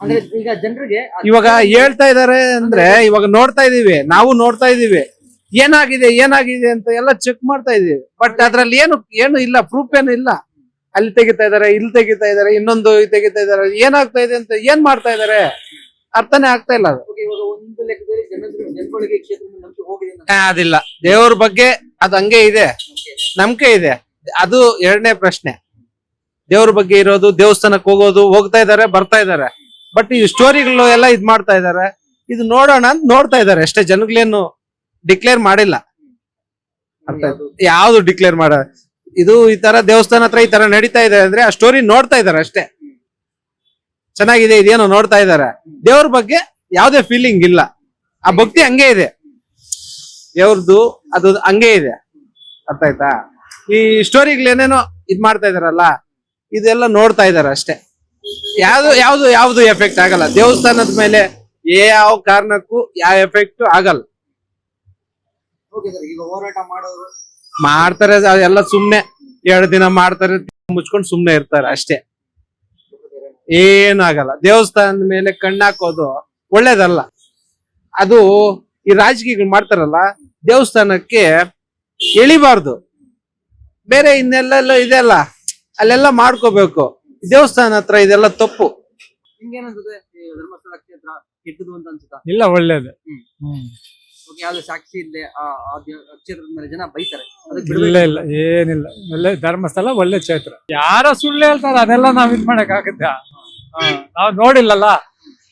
ಅಂದ್ರೆ ಈಗ ಜನರಿಗೆ ಇವಾಗ ಹೇಳ್ತಾ ಇದಾರೆ ಅಂದ್ರೆ ಇವಾಗ ನೋಡ್ತಾ ಇದೀವಿ. ನಾವು ನೋಡ್ತಾ ಇದೀವಿ. ಏನಾಗಿದೆ ಏನಾಗಿದೆ ಅಂತ ಎಲ್ಲ ಚೆಕ್ ಮಾಡ್ತಾ ಇದೀವಿ. ಬಟ್ ಅದ್ರಲ್ಲಿ ಏನು ಏನು ಇಲ್ಲ ಪ್ರೂಫ್ ಏನು ಇಲ್ಲ. ಅಲ್ಲಿ ತೆಗಿತಾ ಇದಾರೆ ಇಲ್ಲಿ ತೆಗಿತಾ ಇದಾರೆ ಇನ್ನೊಂದು ಇಲ್ಲಿ ತೆಗಿತಾ ಇದಾರೆ. ಏನಾಗ್ತಾ ಇದೆ ಅಂತ ಏನ್ ಮಾಡ್ತಾ ಇದಾರೆ? ಅರ್ಥನೇ ಆಗ್ತಾ ಇಲ್ಲ ಅದು. ಇವಾಗ ಒಂದು ಲೆಕ್ಕದಲ್ಲಿ ಜನರು ಜನಗಳಿಗೆ ಈ ಕ್ಷೇತ್ರದ ನಂಬಿಕೆ ಅದಿಲ್ಲ. ದೇವ್ರ ಬಗ್ಗೆ ಅದು ಹಂಗೆ ಇದೆ. ನಂಬಿಕೆ ಇದೆ. ಅದು ಎರಡನೇ ಪ್ರಶ್ನೆ. ದೇವ್ರ ಬಗ್ಗೆ ಇರೋದು, ದೇವಸ್ಥಾನಕ್ಕೆ ಹೋಗೋದು, ಹೋಗ್ತಾ ಇದಾರೆ ಬರ್ತಾ ಇದಾರೆ ಬಟ್ ಈ ಸ್ಟೋರಿಗಳು ಎಲ್ಲ ಇದ್ ಮಾಡ್ತಾ ಇದಾರೆ ಇದು ನೋಡೋಣ ಅಂತ ನೋಡ್ತಾ ಇದಾರೆ ಅಷ್ಟೇ ಜನಗಳೇನು ಡಿಕ್ಲೇರ್ ಮಾಡಿಲ್ಲ? ಯಾವ್ದು ಡಿಕ್ಲೇರ್ ಮಾಡ, ಇದು ಈ ತರ ದೇವಸ್ಥಾನ ಹತ್ರ ಈ ತರ ನಡೀತಾ ಇದೆ ಅಂದ್ರೆ ಆ ಸ್ಟೋರಿ ನೋಡ್ತಾ ಇದಾರೆ ಅಷ್ಟೇ. ಚೆನ್ನಾಗಿದೆ, ಇದೇನೋ ನೋಡ್ತಾ ಇದಾರೆ ದೇವ್ರ ಬಗ್ಗೆ ಯಾವ್ದೇ ಫೀಲಿಂಗ್ ಇಲ್ಲ. ಆ ಭಕ್ತಿ ಹಂಗೆ ಇದೆ. ದೇವ್ರದ್ದು ಅದು ಹಂಗೆ ಇದೆ. ಅರ್ಥ ಆಯ್ತಾ? ಈ ಸ್ಟೋರಿಗಳೇನೇನೋ ಇದ್ ಮಾಡ್ತಾ ಇದಾರಲ್ಲ ಇದೆಲ್ಲ ನೋಡ್ತಾ ಇದಾರೆ ಅಷ್ಟೇ. ಯಾವ್ದು ಯಾವ್ದು ಯಾವ್ದು ಎಫೆಕ್ಟ್ ಆಗಲ್ಲ. ದೇವಸ್ಥಾನದ ಮೇಲೆ ಯಾವ ಕಾರಣಕ್ಕೂ ಯಾವ ಎಫೆಕ್ಟ್ ಆಗಲ್ಲ. ಮಾಡ್ತಾರೆ ಅದೆಲ್ಲ ಸುಮ್ನೆ ಎರಡು ದಿನ ಮಾಡ್ತಾರೆ ಮುಚ್ಕೊಂಡು ಸುಮ್ನೆ ಇರ್ತಾರೆ ಅಷ್ಟೇ. ಏನಾಗಲ್ಲ ದೇವಸ್ಥಾನದ ಮೇಲೆ ಕಣ್ಣಾಕೋದು ಒಳ್ಳೇದಲ್ಲ. ಅದು ಈ ರಾಜಕೀಯ ಮಾಡ್ತಾರಲ್ಲ ದೇವಸ್ಥಾನಕ್ಕೆ ಎಳಿಬಾರ್ದು. ಬೇರೆ ಇನ್ನೆಲ್ಲ ಇದೆಲ್ಲ ಅಲ್ಲೆಲ್ಲ ಮಾಡ್ಕೋಬೇಕು. ದೇವಸ್ಥಾನ ಹತ್ರ ಇದೆಲ್ಲ ತಪ್ಪು. ನಿಮ್ಗೆ ಏನನ್ಸುತ್ತೆ ಈ ಧರ್ಮಸ್ಥಳ ಕ್ಷೇತ್ರ ಕೆಟ್ಟದು ಅಂತ ಅನ್ಸುತ್ತಾ? ಇಲ್ಲ ಒಳ್ಳೇದು. ಓಕೆ ಯಾವ್ದು ಸಾಕ್ಷಿ ಇಲ್ಲದೆ ಆ ಆ ದೇವ- ಕ್ಷೇತ್ರದ ಮೇಲೆ ಜನ ಬೈತಾರೆ. ಅದಕ್ಕೆ ಇಲ್ಲ ಬಿಡ್ಬೇಕು. ಇಲ್ಲ ಏನಿಲ್ಲ. ಒಳ್ಳೆ ಧರ್ಮಸ್ಥಳ ಒಳ್ಳೆ ಕ್ಷೇತ್ರ. ಯಾರೋ ಸುಳ್ಳು ಹೇಳ್ತಾರೆ ಅದೆಲ್ಲ ನಾವ್ ಇದ್ ಮಾಡಕ್ ಆಗುತ್ತಾ? ನಾವ್ ನೋಡಿಲ್ಲಲ್ಲ?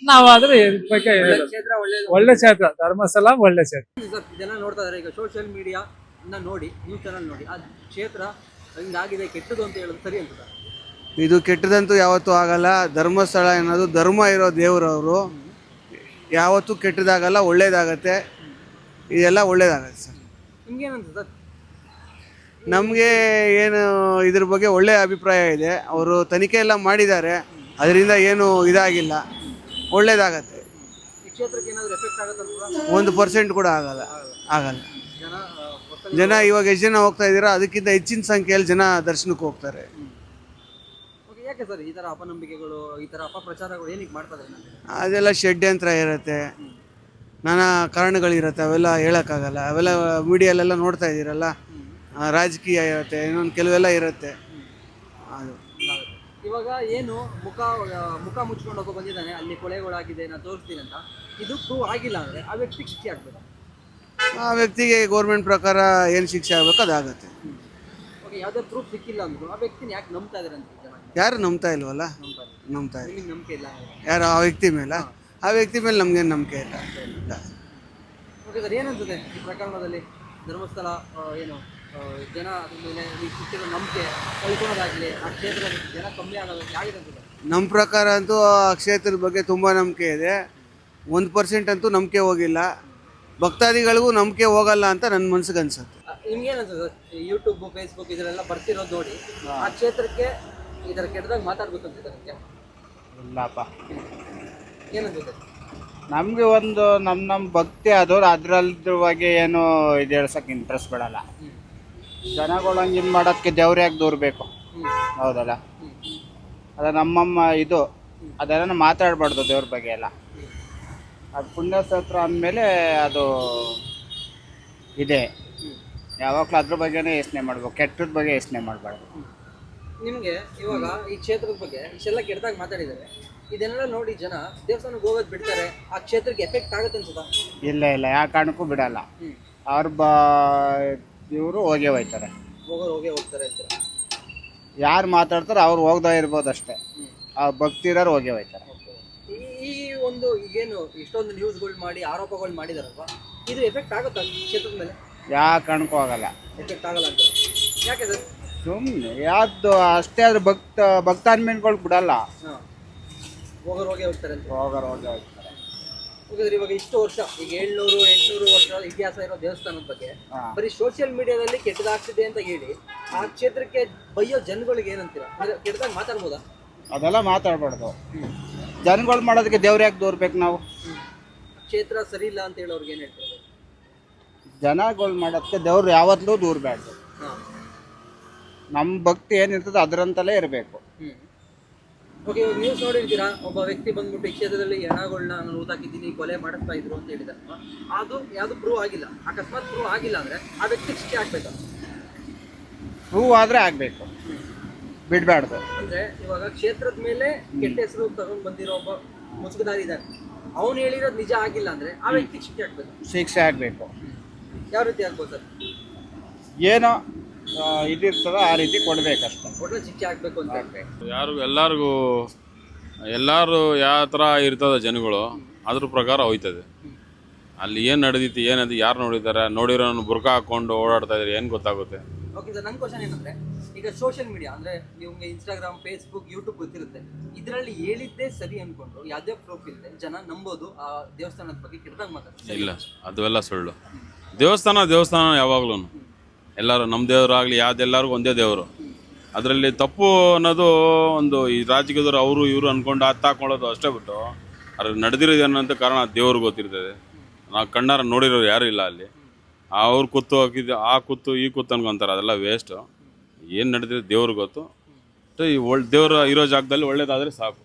ನಾವ್ ಆದ್ರೆ ಇದ್ರ ಬಗ್ಗೆ ಹೇಳೋದು. ಕ್ಷೇತ್ರ ಒಳ್ಳೇದು. ಒಳ್ಳೆ ಕ್ಷೇತ್ರ ಧರ್ಮಸ್ಥಳ ಒಳ್ಳೆ ಕ್ಷೇತ್ರ. ಸರ್, ಜನ ನೋಡ್ತಾ ಇದಾರೆ ಈಗ ಸೋಷಿಯಲ್ ಮೀಡಿಯಾ ನೋಡಿ ನ್ಯೂಸ್ ಚಾನಲ್ ನೋಡಿ ಆ ಕ್ಷೇತ್ರ ಹಿಂಗಾಗಿದೆ ಕೆಟ್ಟದು ಅಂತ ಹೇಳೋದು ಸರಿ ಅಂತ ಇದು ಕೆಟ್ಟದಂತೂ ಯಾವತ್ತೂ ಆಗಲ್ಲ. ಧರ್ಮಸ್ಥಳ ಅನ್ನೋದು ಧರ್ಮ ಇರೋ ದೇವರವರು. ಯಾವತ್ತೂ ಕೆಟ್ಟದಾಗಲ್ಲ ಒಳ್ಳೇದಾಗತ್ತೆ. ಇದೆಲ್ಲ ಒಳ್ಳೇದಾಗತ್ತೆ ಸರ್. ನಿಮ್ಗೆ ಏನಂತ ಸರ್? ನಮಗೆ ಏನು ಇದ್ರ ಬಗ್ಗೆ ಒಳ್ಳೆಯ ಅಭಿಪ್ರಾಯ ಇದೆ. ಅವರು ತನಿಖೆ ಎಲ್ಲ ಮಾಡಿದ್ದಾರೆ. ಅದರಿಂದ ಏನು ಇದಾಗಿಲ್ಲ. ಒಳ್ಳೇದಾಗತ್ತೆ. ಒಂದು ಪರ್ಸೆಂಟ್ ಕೂಡ ಆಗಲ್ಲ ಆಗಲ್ಲ. ಜನ ಜನ ಇವಾಗ ಎಷ್ಟು ಜನ ಹೋಗ್ತಾ ಇದ್ದೀರಾ ಅದಕ್ಕಿಂತ ಹೆಚ್ಚಿನ ಸಂಖ್ಯೆಯಲ್ಲಿ ಜನ ದರ್ಶನಕ್ಕೆ ಹೋಗ್ತಾರೆ. ಯಾಕೆ ಸರ್ ಈ ಅಪನಂಬಿಕೆಗಳು ಈ ಥರ ಅಪಪ್ರಚಾರಗಳು ಏನಕ್ಕೆ ಮಾಡ್ತಾರೆ? ಅದೆಲ್ಲ ಷಡ್ಯಂತ್ರ ಇರುತ್ತೆ. ನಾನಾ ಕಾರಣಗಳಿರುತ್ತೆ ಅವೆಲ್ಲ ಹೇಳೋಕ್ಕಾಗಲ್ಲ. ಅವೆಲ್ಲ ಮೀಡಿಯಲ್ಲೆಲ್ಲ ನೋಡ್ತಾ ಇದ್ದೀರಲ್ಲ? ರಾಜಕೀಯ ಇರುತ್ತೆ ಇನ್ನೊಂದು ಕೆಲವೆಲ್ಲ ಇರುತ್ತೆ. ಇವಾಗ ಏನು ಮುಖ ಮುಖ ಮುಚ್ಕೊಂಡು ಹೋಗೋ ಬಂದಿದ್ದಾನೆ ಅಲ್ಲಿ ಕೊಳೆಗಳಾಗಿದೆ ನಾನು ತೋರಿಸ್ತೀನಿ ಅಂತ. ಇದು ಪ್ರೂವ್ ಆಗಿಲ್ಲ ಅಂದರೆ ಆ ವ್ಯಕ್ತಿಗೆ ಶಿಕ್ಷೆ ಆಗ್ಬೇಕು? ಆ ವ್ಯಕ್ತಿಗೆ ಗೌರ್ಮೆಂಟ್ ಪ್ರಕಾರ ಏನು ಶಿಕ್ಷೆ ಆಗಬೇಕು ಅದಾಗತ್ತೆ ಓಕೆ ಯಾವುದೇ ಪ್ರೂಫ್ ಸಿಕ್ಕಿಲ್ಲ ಅಂದ್ರು ಆ ವ್ಯಕ್ತಿನ ಯಾಕೆ ನಂಬ್ತಾ ಇದಾರೆ ಅಂತ ಜನ ಯಾರು ನಂಬ್ತಾ ಇಲ್ವಲ್ಲ? ನಂಬ್ತಾ ಇಲ್ಲ. ನಂಬ್ತಾ ಇಲ್ಲ. ನಿಮಗೆ ನಂಬಿಕೆ ಇಲ್ಲ ಯಾರು ಆ ವ್ಯಕ್ತಿ ಮೇಲೆ? ಆ ವ್ಯಕ್ತಿ ಮೇಲೆ ನಮ್ಗೇನು ನಂಬಿಕೆ ಇಲ್ಲ. ಇಲ್ಲ. ಓಕೆ ಸರ್ ಏನನ್ಸುತ್ತೆ ಈ ಪ್ರಕರಣದಲ್ಲಿ? ಧರ್ಮಸ್ಥಳ ಆ, ಏನು? ಜನ ಅದ್ರ ಮೇಲೆ ಈ ನಂಬಿಕೆ ಕಳ್ಕೊಳ್ಳೋದಾಗ್ಲಿ ಆ ಕ್ಷೇತ್ರದಲ್ಲಿ ಜನ ಕಮ್ಮಿ ಆಗೋದಕ್ಕೆ ಯಾಗಿದೆ ಅನ್ಸುತ್ತೆ ನಮ್ಮ ಪ್ರಕಾರ ಅಂತೂ ಆ ಕ್ಷೇತ್ರದ ಬಗ್ಗೆ ತುಂಬ ನಂಬಿಕೆ ಇದೆ. ಒಂದು ಪರ್ಸೆಂಟ್ ಅಂತೂ ನಂಬಿಕೆ ಹೋಗಿಲ್ಲ. ಭಕ್ತಾದಿಗಳಿಗೂ ನಂಬಿಕೆ ಹೋಗಲ್ಲ ಅಂತ ನನ್ನ ಮನ್ಸಿಗೆ ಅನ್ಸುತ್ತೆ. ನಿಮ್ಗೇನು ಅನ್ಸುತ್ತೆ ಯೂಟ್ಯೂಬ್ ಫೇಸ್ಬುಕ್ ಇದರೆಲ್ಲ ಬರ್ತಿರೋದು ನೋಡಿ ಆ ಕ್ಷೇತ್ರಕ್ಕೆ ಇದರ ಕೆಟ್ಟದಾಗ ಮಾತಾಡ್ಬೇಕು ನಿಮಗೆ ಇಲ್ಲಪ್ಪ. ಏನನ್ಸುತ್ತೆ? ನಮಗೆ ಒಂದು ನಮ್ಮ ನಮ್ಮ ಭಕ್ತಿ ಆದವ್ರು ಅದ್ರಲ್ದ್ರ ಬಗ್ಗೆ ಏನು ಇದು ಹೇಳ್ಸಕ್ಕೆ ಇಂಟ್ರೆಸ್ಟ್ ಬಿಡಲ್ಲ. ಜನಗಳು ಹಂಗೆ ಇದು ಮಾಡೋದಕ್ಕೆ ದೇವ್ರು ಯಾಕೆ ದೂರಬೇಕು ಹೌದಲ್ಲ? ಅದ ನಮ್ಮಮ್ಮ ಇದು ಅದೆಲ್ಲ ಮಾತಾಡಬಾರ್ದು ದೇವ್ರ ಬಗ್ಗೆ ಎಲ್ಲ. ಅದು ಪುಣ್ಯಸ್ತೋತ್ರ ಅಂದಮೇಲೆ ಅದು ಇದೆ. ಯಾವಾಗಲೂ ಅದ್ರ ಬಗ್ಗೆನೇ ಯೋಚನೆ ಮಾಡ್ಬೇಕು ಕೆಟ್ಟದ ಬಗ್ಗೆ ಯೋಚನೆ ಮಾಡಬಾರ್ದು. ನಿಮಗೆ ಇವಾಗ ಈ ಕ್ಷೇತ್ರದ ಬಗ್ಗೆ ಇಷ್ಟೆಲ್ಲ ಕೆಟ್ಟದಾಗ ಮಾತಾಡಿದ್ದಾರೆ. ಇದನ್ನೆಲ್ಲ ನೋಡಿ ಜನ ದೇವಸ್ಥಾನಕ್ಕೆ ಹೋಗೋದು ಬಿಡ್ತಾರೆ ಆ ಕ್ಷೇತ್ರಕ್ಕೆ ಎಫೆಕ್ಟ್ ಆಗುತ್ತೆ ಅನ್ಸುತ್ತಾ? ಇಲ್ಲ ಇಲ್ಲ ಯಾವ ಕಾರಣಕ್ಕೂ ಬಿಡಲ್ಲ. ಅವ್ರ ಬ ಇವರು ಹೋಗೇ ಹೋಯ್ತಾರೆ ಹೋಗೋರು ಹೋಗೇ ಹೋಗ್ತಾರೆ ಅಂತ ಯಾರು ಮಾತಾಡ್ತಾರೋ ಅವ್ರು ಹೋಗ್ದಾ ಇರ್ಬೋದು ಅಷ್ಟೇ. ಆ ಭಕ್ತಿ ಇರೋರು ಹೋಗೇ ಹೋಯ್ತಾರೆ ಈ ಈ ಒಂದು ಈಗೇನು ಇಷ್ಟೊಂದು ನ್ಯೂಸ್ಗಳು ಮಾಡಿ ಆರೋಪಗಳು ಮಾಡಿದಾರಲ್ವಾ? ಇದು ಎಫೆಕ್ಟ್ ಆಗುತ್ತಾ ಕ್ಷೇತ್ರದ ಮೇಲೆ? ಯಾವ ಕಾರಣಕ್ಕೂ ಆಗಲ್ಲ. ಎಫೆಕ್ಟ್ ಆಗಲ್ಲ ಅಂತ. ಯಾಕೆ ಸರ್? ಸುಮ್ಮನೆ ಯಾವ್ದು ಅಷ್ಟೇ ಆದ್ರೆ ಭಕ್ತ ಭಕ್ತಾನ್ಮೇನ್ಗಳು ಬಿಡಲ್ಲ. ಹಾಂ. ಹೋಗೋರು ಹೋಗೇ ಹೋಗ್ತಾರೆ ಅಂತ. ಹೋಗೋರು ಹೋಗೇ ಹೋಗ್ತಾರೆ. ಹಾಗಾದ್ರೆ ಇವಾಗ ಇಷ್ಟು ವರ್ಷ ಈಗ ಏಳ್ನೂರು ಎಂಟ್ನೂರು ವರ್ಷ ಇತಿಹಾಸ ಇರೋ ದೇವಸ್ಥಾನದ ಬಗ್ಗೆ. ಬರೀ ಸೋಷಿಯಲ್ ಮೀಡಿಯಾದಲ್ಲಿ ಕೆಟ್ಟದಾಗ್ತಿದೆ ಅಂತ ಹೇಳಿ ಆ ಕ್ಷೇತ್ರಕ್ಕೆ ಬೈಯೋ ಜನಗಳಿಗೆ ಏನಂತೀರಾ? ಅಂದ್ರೆ ಕೆಟ್ಟದಾಗ ಮಾತಾಡ್ಬೋದಾ? ಅದೆಲ್ಲ ಮಾತಾಡ್ಬಾರ್ದು. ಜನಗಳು ಮಾಡೋದಕ್ಕೆ ದೇವ್ರು ಯಾಕೆ ದೋರ್ಬೇಕು ನಾವು? ಕ್ಷೇತ್ರ ಸರಿ ಇಲ್ಲ ಅಂತ ಹೇಳೋರ್ಗೆ ಏನ್ ಹೇಳ್ತಾರೆ? ಜನಗಳು ಮಾಡೋದಕ್ಕೆ ದೇವ್ರು ಯಾವತ್ತೂ ದೂರಬೇಡ್ದು ಹಾಂ. ನಮ್ಮ ಭಕ್ತಿ ಏನಿರ್ತದೆ ಅದರಂತಲೇ ಇರಬೇಕು. ಓಕೆ ಇವಾಗ ನ್ಯೂಸ್ ನೋಡಿರ್ತೀರಾ? ಒಬ್ಬ ವ್ಯಕ್ತಿ ಬಂದ್ಬಿಟ್ಟು ಈ ಕ್ಷೇತ್ರದಲ್ಲಿ ಹೆಣಗಳನ್ನ ನಾನು ಊತಾಕಿದ್ದೀನಿ ಕೊಲೆ ಮಾಡಿಸ್ತಾ ಇದ್ರು ಅಂತ ಹೇಳಿದ. ಅದು ಯಾವುದು ಪ್ರೂವ್ ಆಗಿಲ್ಲ. ಅಕಸ್ಮಾತ್ ಪ್ರೂವ್ ಆಗಿಲ್ಲ ಅಂದ್ರೆ ಆ ವ್ಯಕ್ತಿ ಶಿಕ್ಷೆ ಆಗ್ಬೇಕು? ಪ್ರೂವ್ ಆದರೆ ಆಗಬೇಕು. ಬಿಡಬಾರ್ದು. ಅಂದ್ರೆ ಇವಾಗ ಕ್ಷೇತ್ರದ ಮೇಲೆ ಕೆಟ್ಟ ಹೆಸರು ತಗೊಂಡ್ ಬಂದಿರೋ ಒಬ್ಬ ಮುಸುಕುದಾರಿ ಇದ್ದಾರೆ ಅವ್ನು ಹೇಳಿರೋದು ನಿಜ ಆಗಿಲ್ಲ ಅಂದ್ರೆ ಆ ವ್ಯಕ್ತಿ ಶಿಕ್ಷೆ ಆಗ್ಬೇಕು? ಶಿಕ್ಷೆ ಆಗಬೇಕು. ಯಾವ ರೀತಿ ಆಗ್ಬೋದು ಸರ್? ಏನೋ ಇದಿರ್ತದೋ ಆ ರೀತಿ ಕೊಡ್ಬೇಕಷ್ಟೆ. ಯಾರು ಶಿಕ್ಷೆ ಆಗ್ಬೇಕು ಅಂತ ಯಾರಿಗೂ ಎಲ್ಲರಿಗೂ ಎಲ್ಲರೂ ಯಾವ ಥರ ಇರ್ತದೆ ಜನಗಳು ಅದ್ರ ಪ್ರಕಾರ ಹೋಯ್ತದೆ. ಅಲ್ಲಿ ಏನು ನಡೆದಿತ್ತು ಏನದು ಯಾರು ನೋಡಿದ್ದಾರೆ ನೋಡಿರೋ ಬುರ್ಕ ಹಾಕೊಂಡು ಓಡಾಡ್ತಾ ಇದ್ರೆ ಏನು ಗೊತ್ತಾಗುತ್ತೆ. ಓಕೆ ಸರ್ ನನ್ನ ಕ್ವಶನ್ ಏನಂದ್ರೆ ಈಗ ಸೋಷಿಯಲ್ ಮೀಡಿಯಾ ಅಂದ್ರೆ ನಿಮ್ಗೆ ಇನ್ಸ್ಟಾಗ್ರಾಮ್ ಫೇಸ್ಬುಕ್ ಯೂಟ್ಯೂಬ್ ಗೊತ್ತಿರುತ್ತೆ. ಇದರಲ್ಲಿ ಹೇಳಿದ್ದೇ ಸರಿ ಅನ್ಕೊಂಡು ಯಾವುದೇ ಪ್ರೂಫ್ ಇಲ್ಲದೆ ಜನ ನಂಬೋದು ಆ ದೇವಸ್ಥಾನದ ಬಗ್ಗೆ ಕೆಟ್ಟದಾಗ ಮಾತಾಡ್ತಾರೆ. ಇಲ್ಲ ಅದೆಲ್ಲ ಸುಳ್ಳು. ದೇವಸ್ಥಾನ ದೇವಸ್ಥಾನ ಯಾವಾಗ್ಲೂ ಎಲ್ಲರೂ ನಮ್ಮ ದೇವರಾಗಲಿ ಯಾವ್ದೆಲ್ಲರಿಗೂ ಒಂದೇ ದೇವರು. ಅದರಲ್ಲಿ ತಪ್ಪು ಅನ್ನೋದು ಒಂದು ಈ ರಾಜಕೀಯದವರು ಅವರು ಇವರು ಅಂದ್ಕೊಂಡು ಹತ್ತು ಹಾಕೊಳ್ಳೋದು ಅಷ್ಟೇ ಬಿಟ್ಟು ಅದ್ರ ನಡೆದಿರೋದು ಏನಂತ ಕಾರಣ ದೇವ್ರಿಗೆ ಗೊತ್ತಿರ್ತದೆ. ನಾವು ಕಣ್ಣಾರ ನೋಡಿರೋರು ಯಾರು ಇಲ್ಲ ಅಲ್ಲಿ. ಅವ್ರು ಕುತ್ತು ಹಾಕಿದ್ದು ಆ ಕುತ್ತು ಈ ಕುತ್ತು ಅನ್ಕೊಂತಾರೆ ಅದೆಲ್ಲ ವೇಸ್ಟು ಏನು ನಡೆದಿದೆ ದೇವ್ರಿಗೆ ಗೊತ್ತು. ಈ ಒಳ್ಳೆ ದೇವರು ಇರೋ ಜಾಗದಲ್ಲಿ ಒಳ್ಳೇದಾದರೆ ಸಾಕು.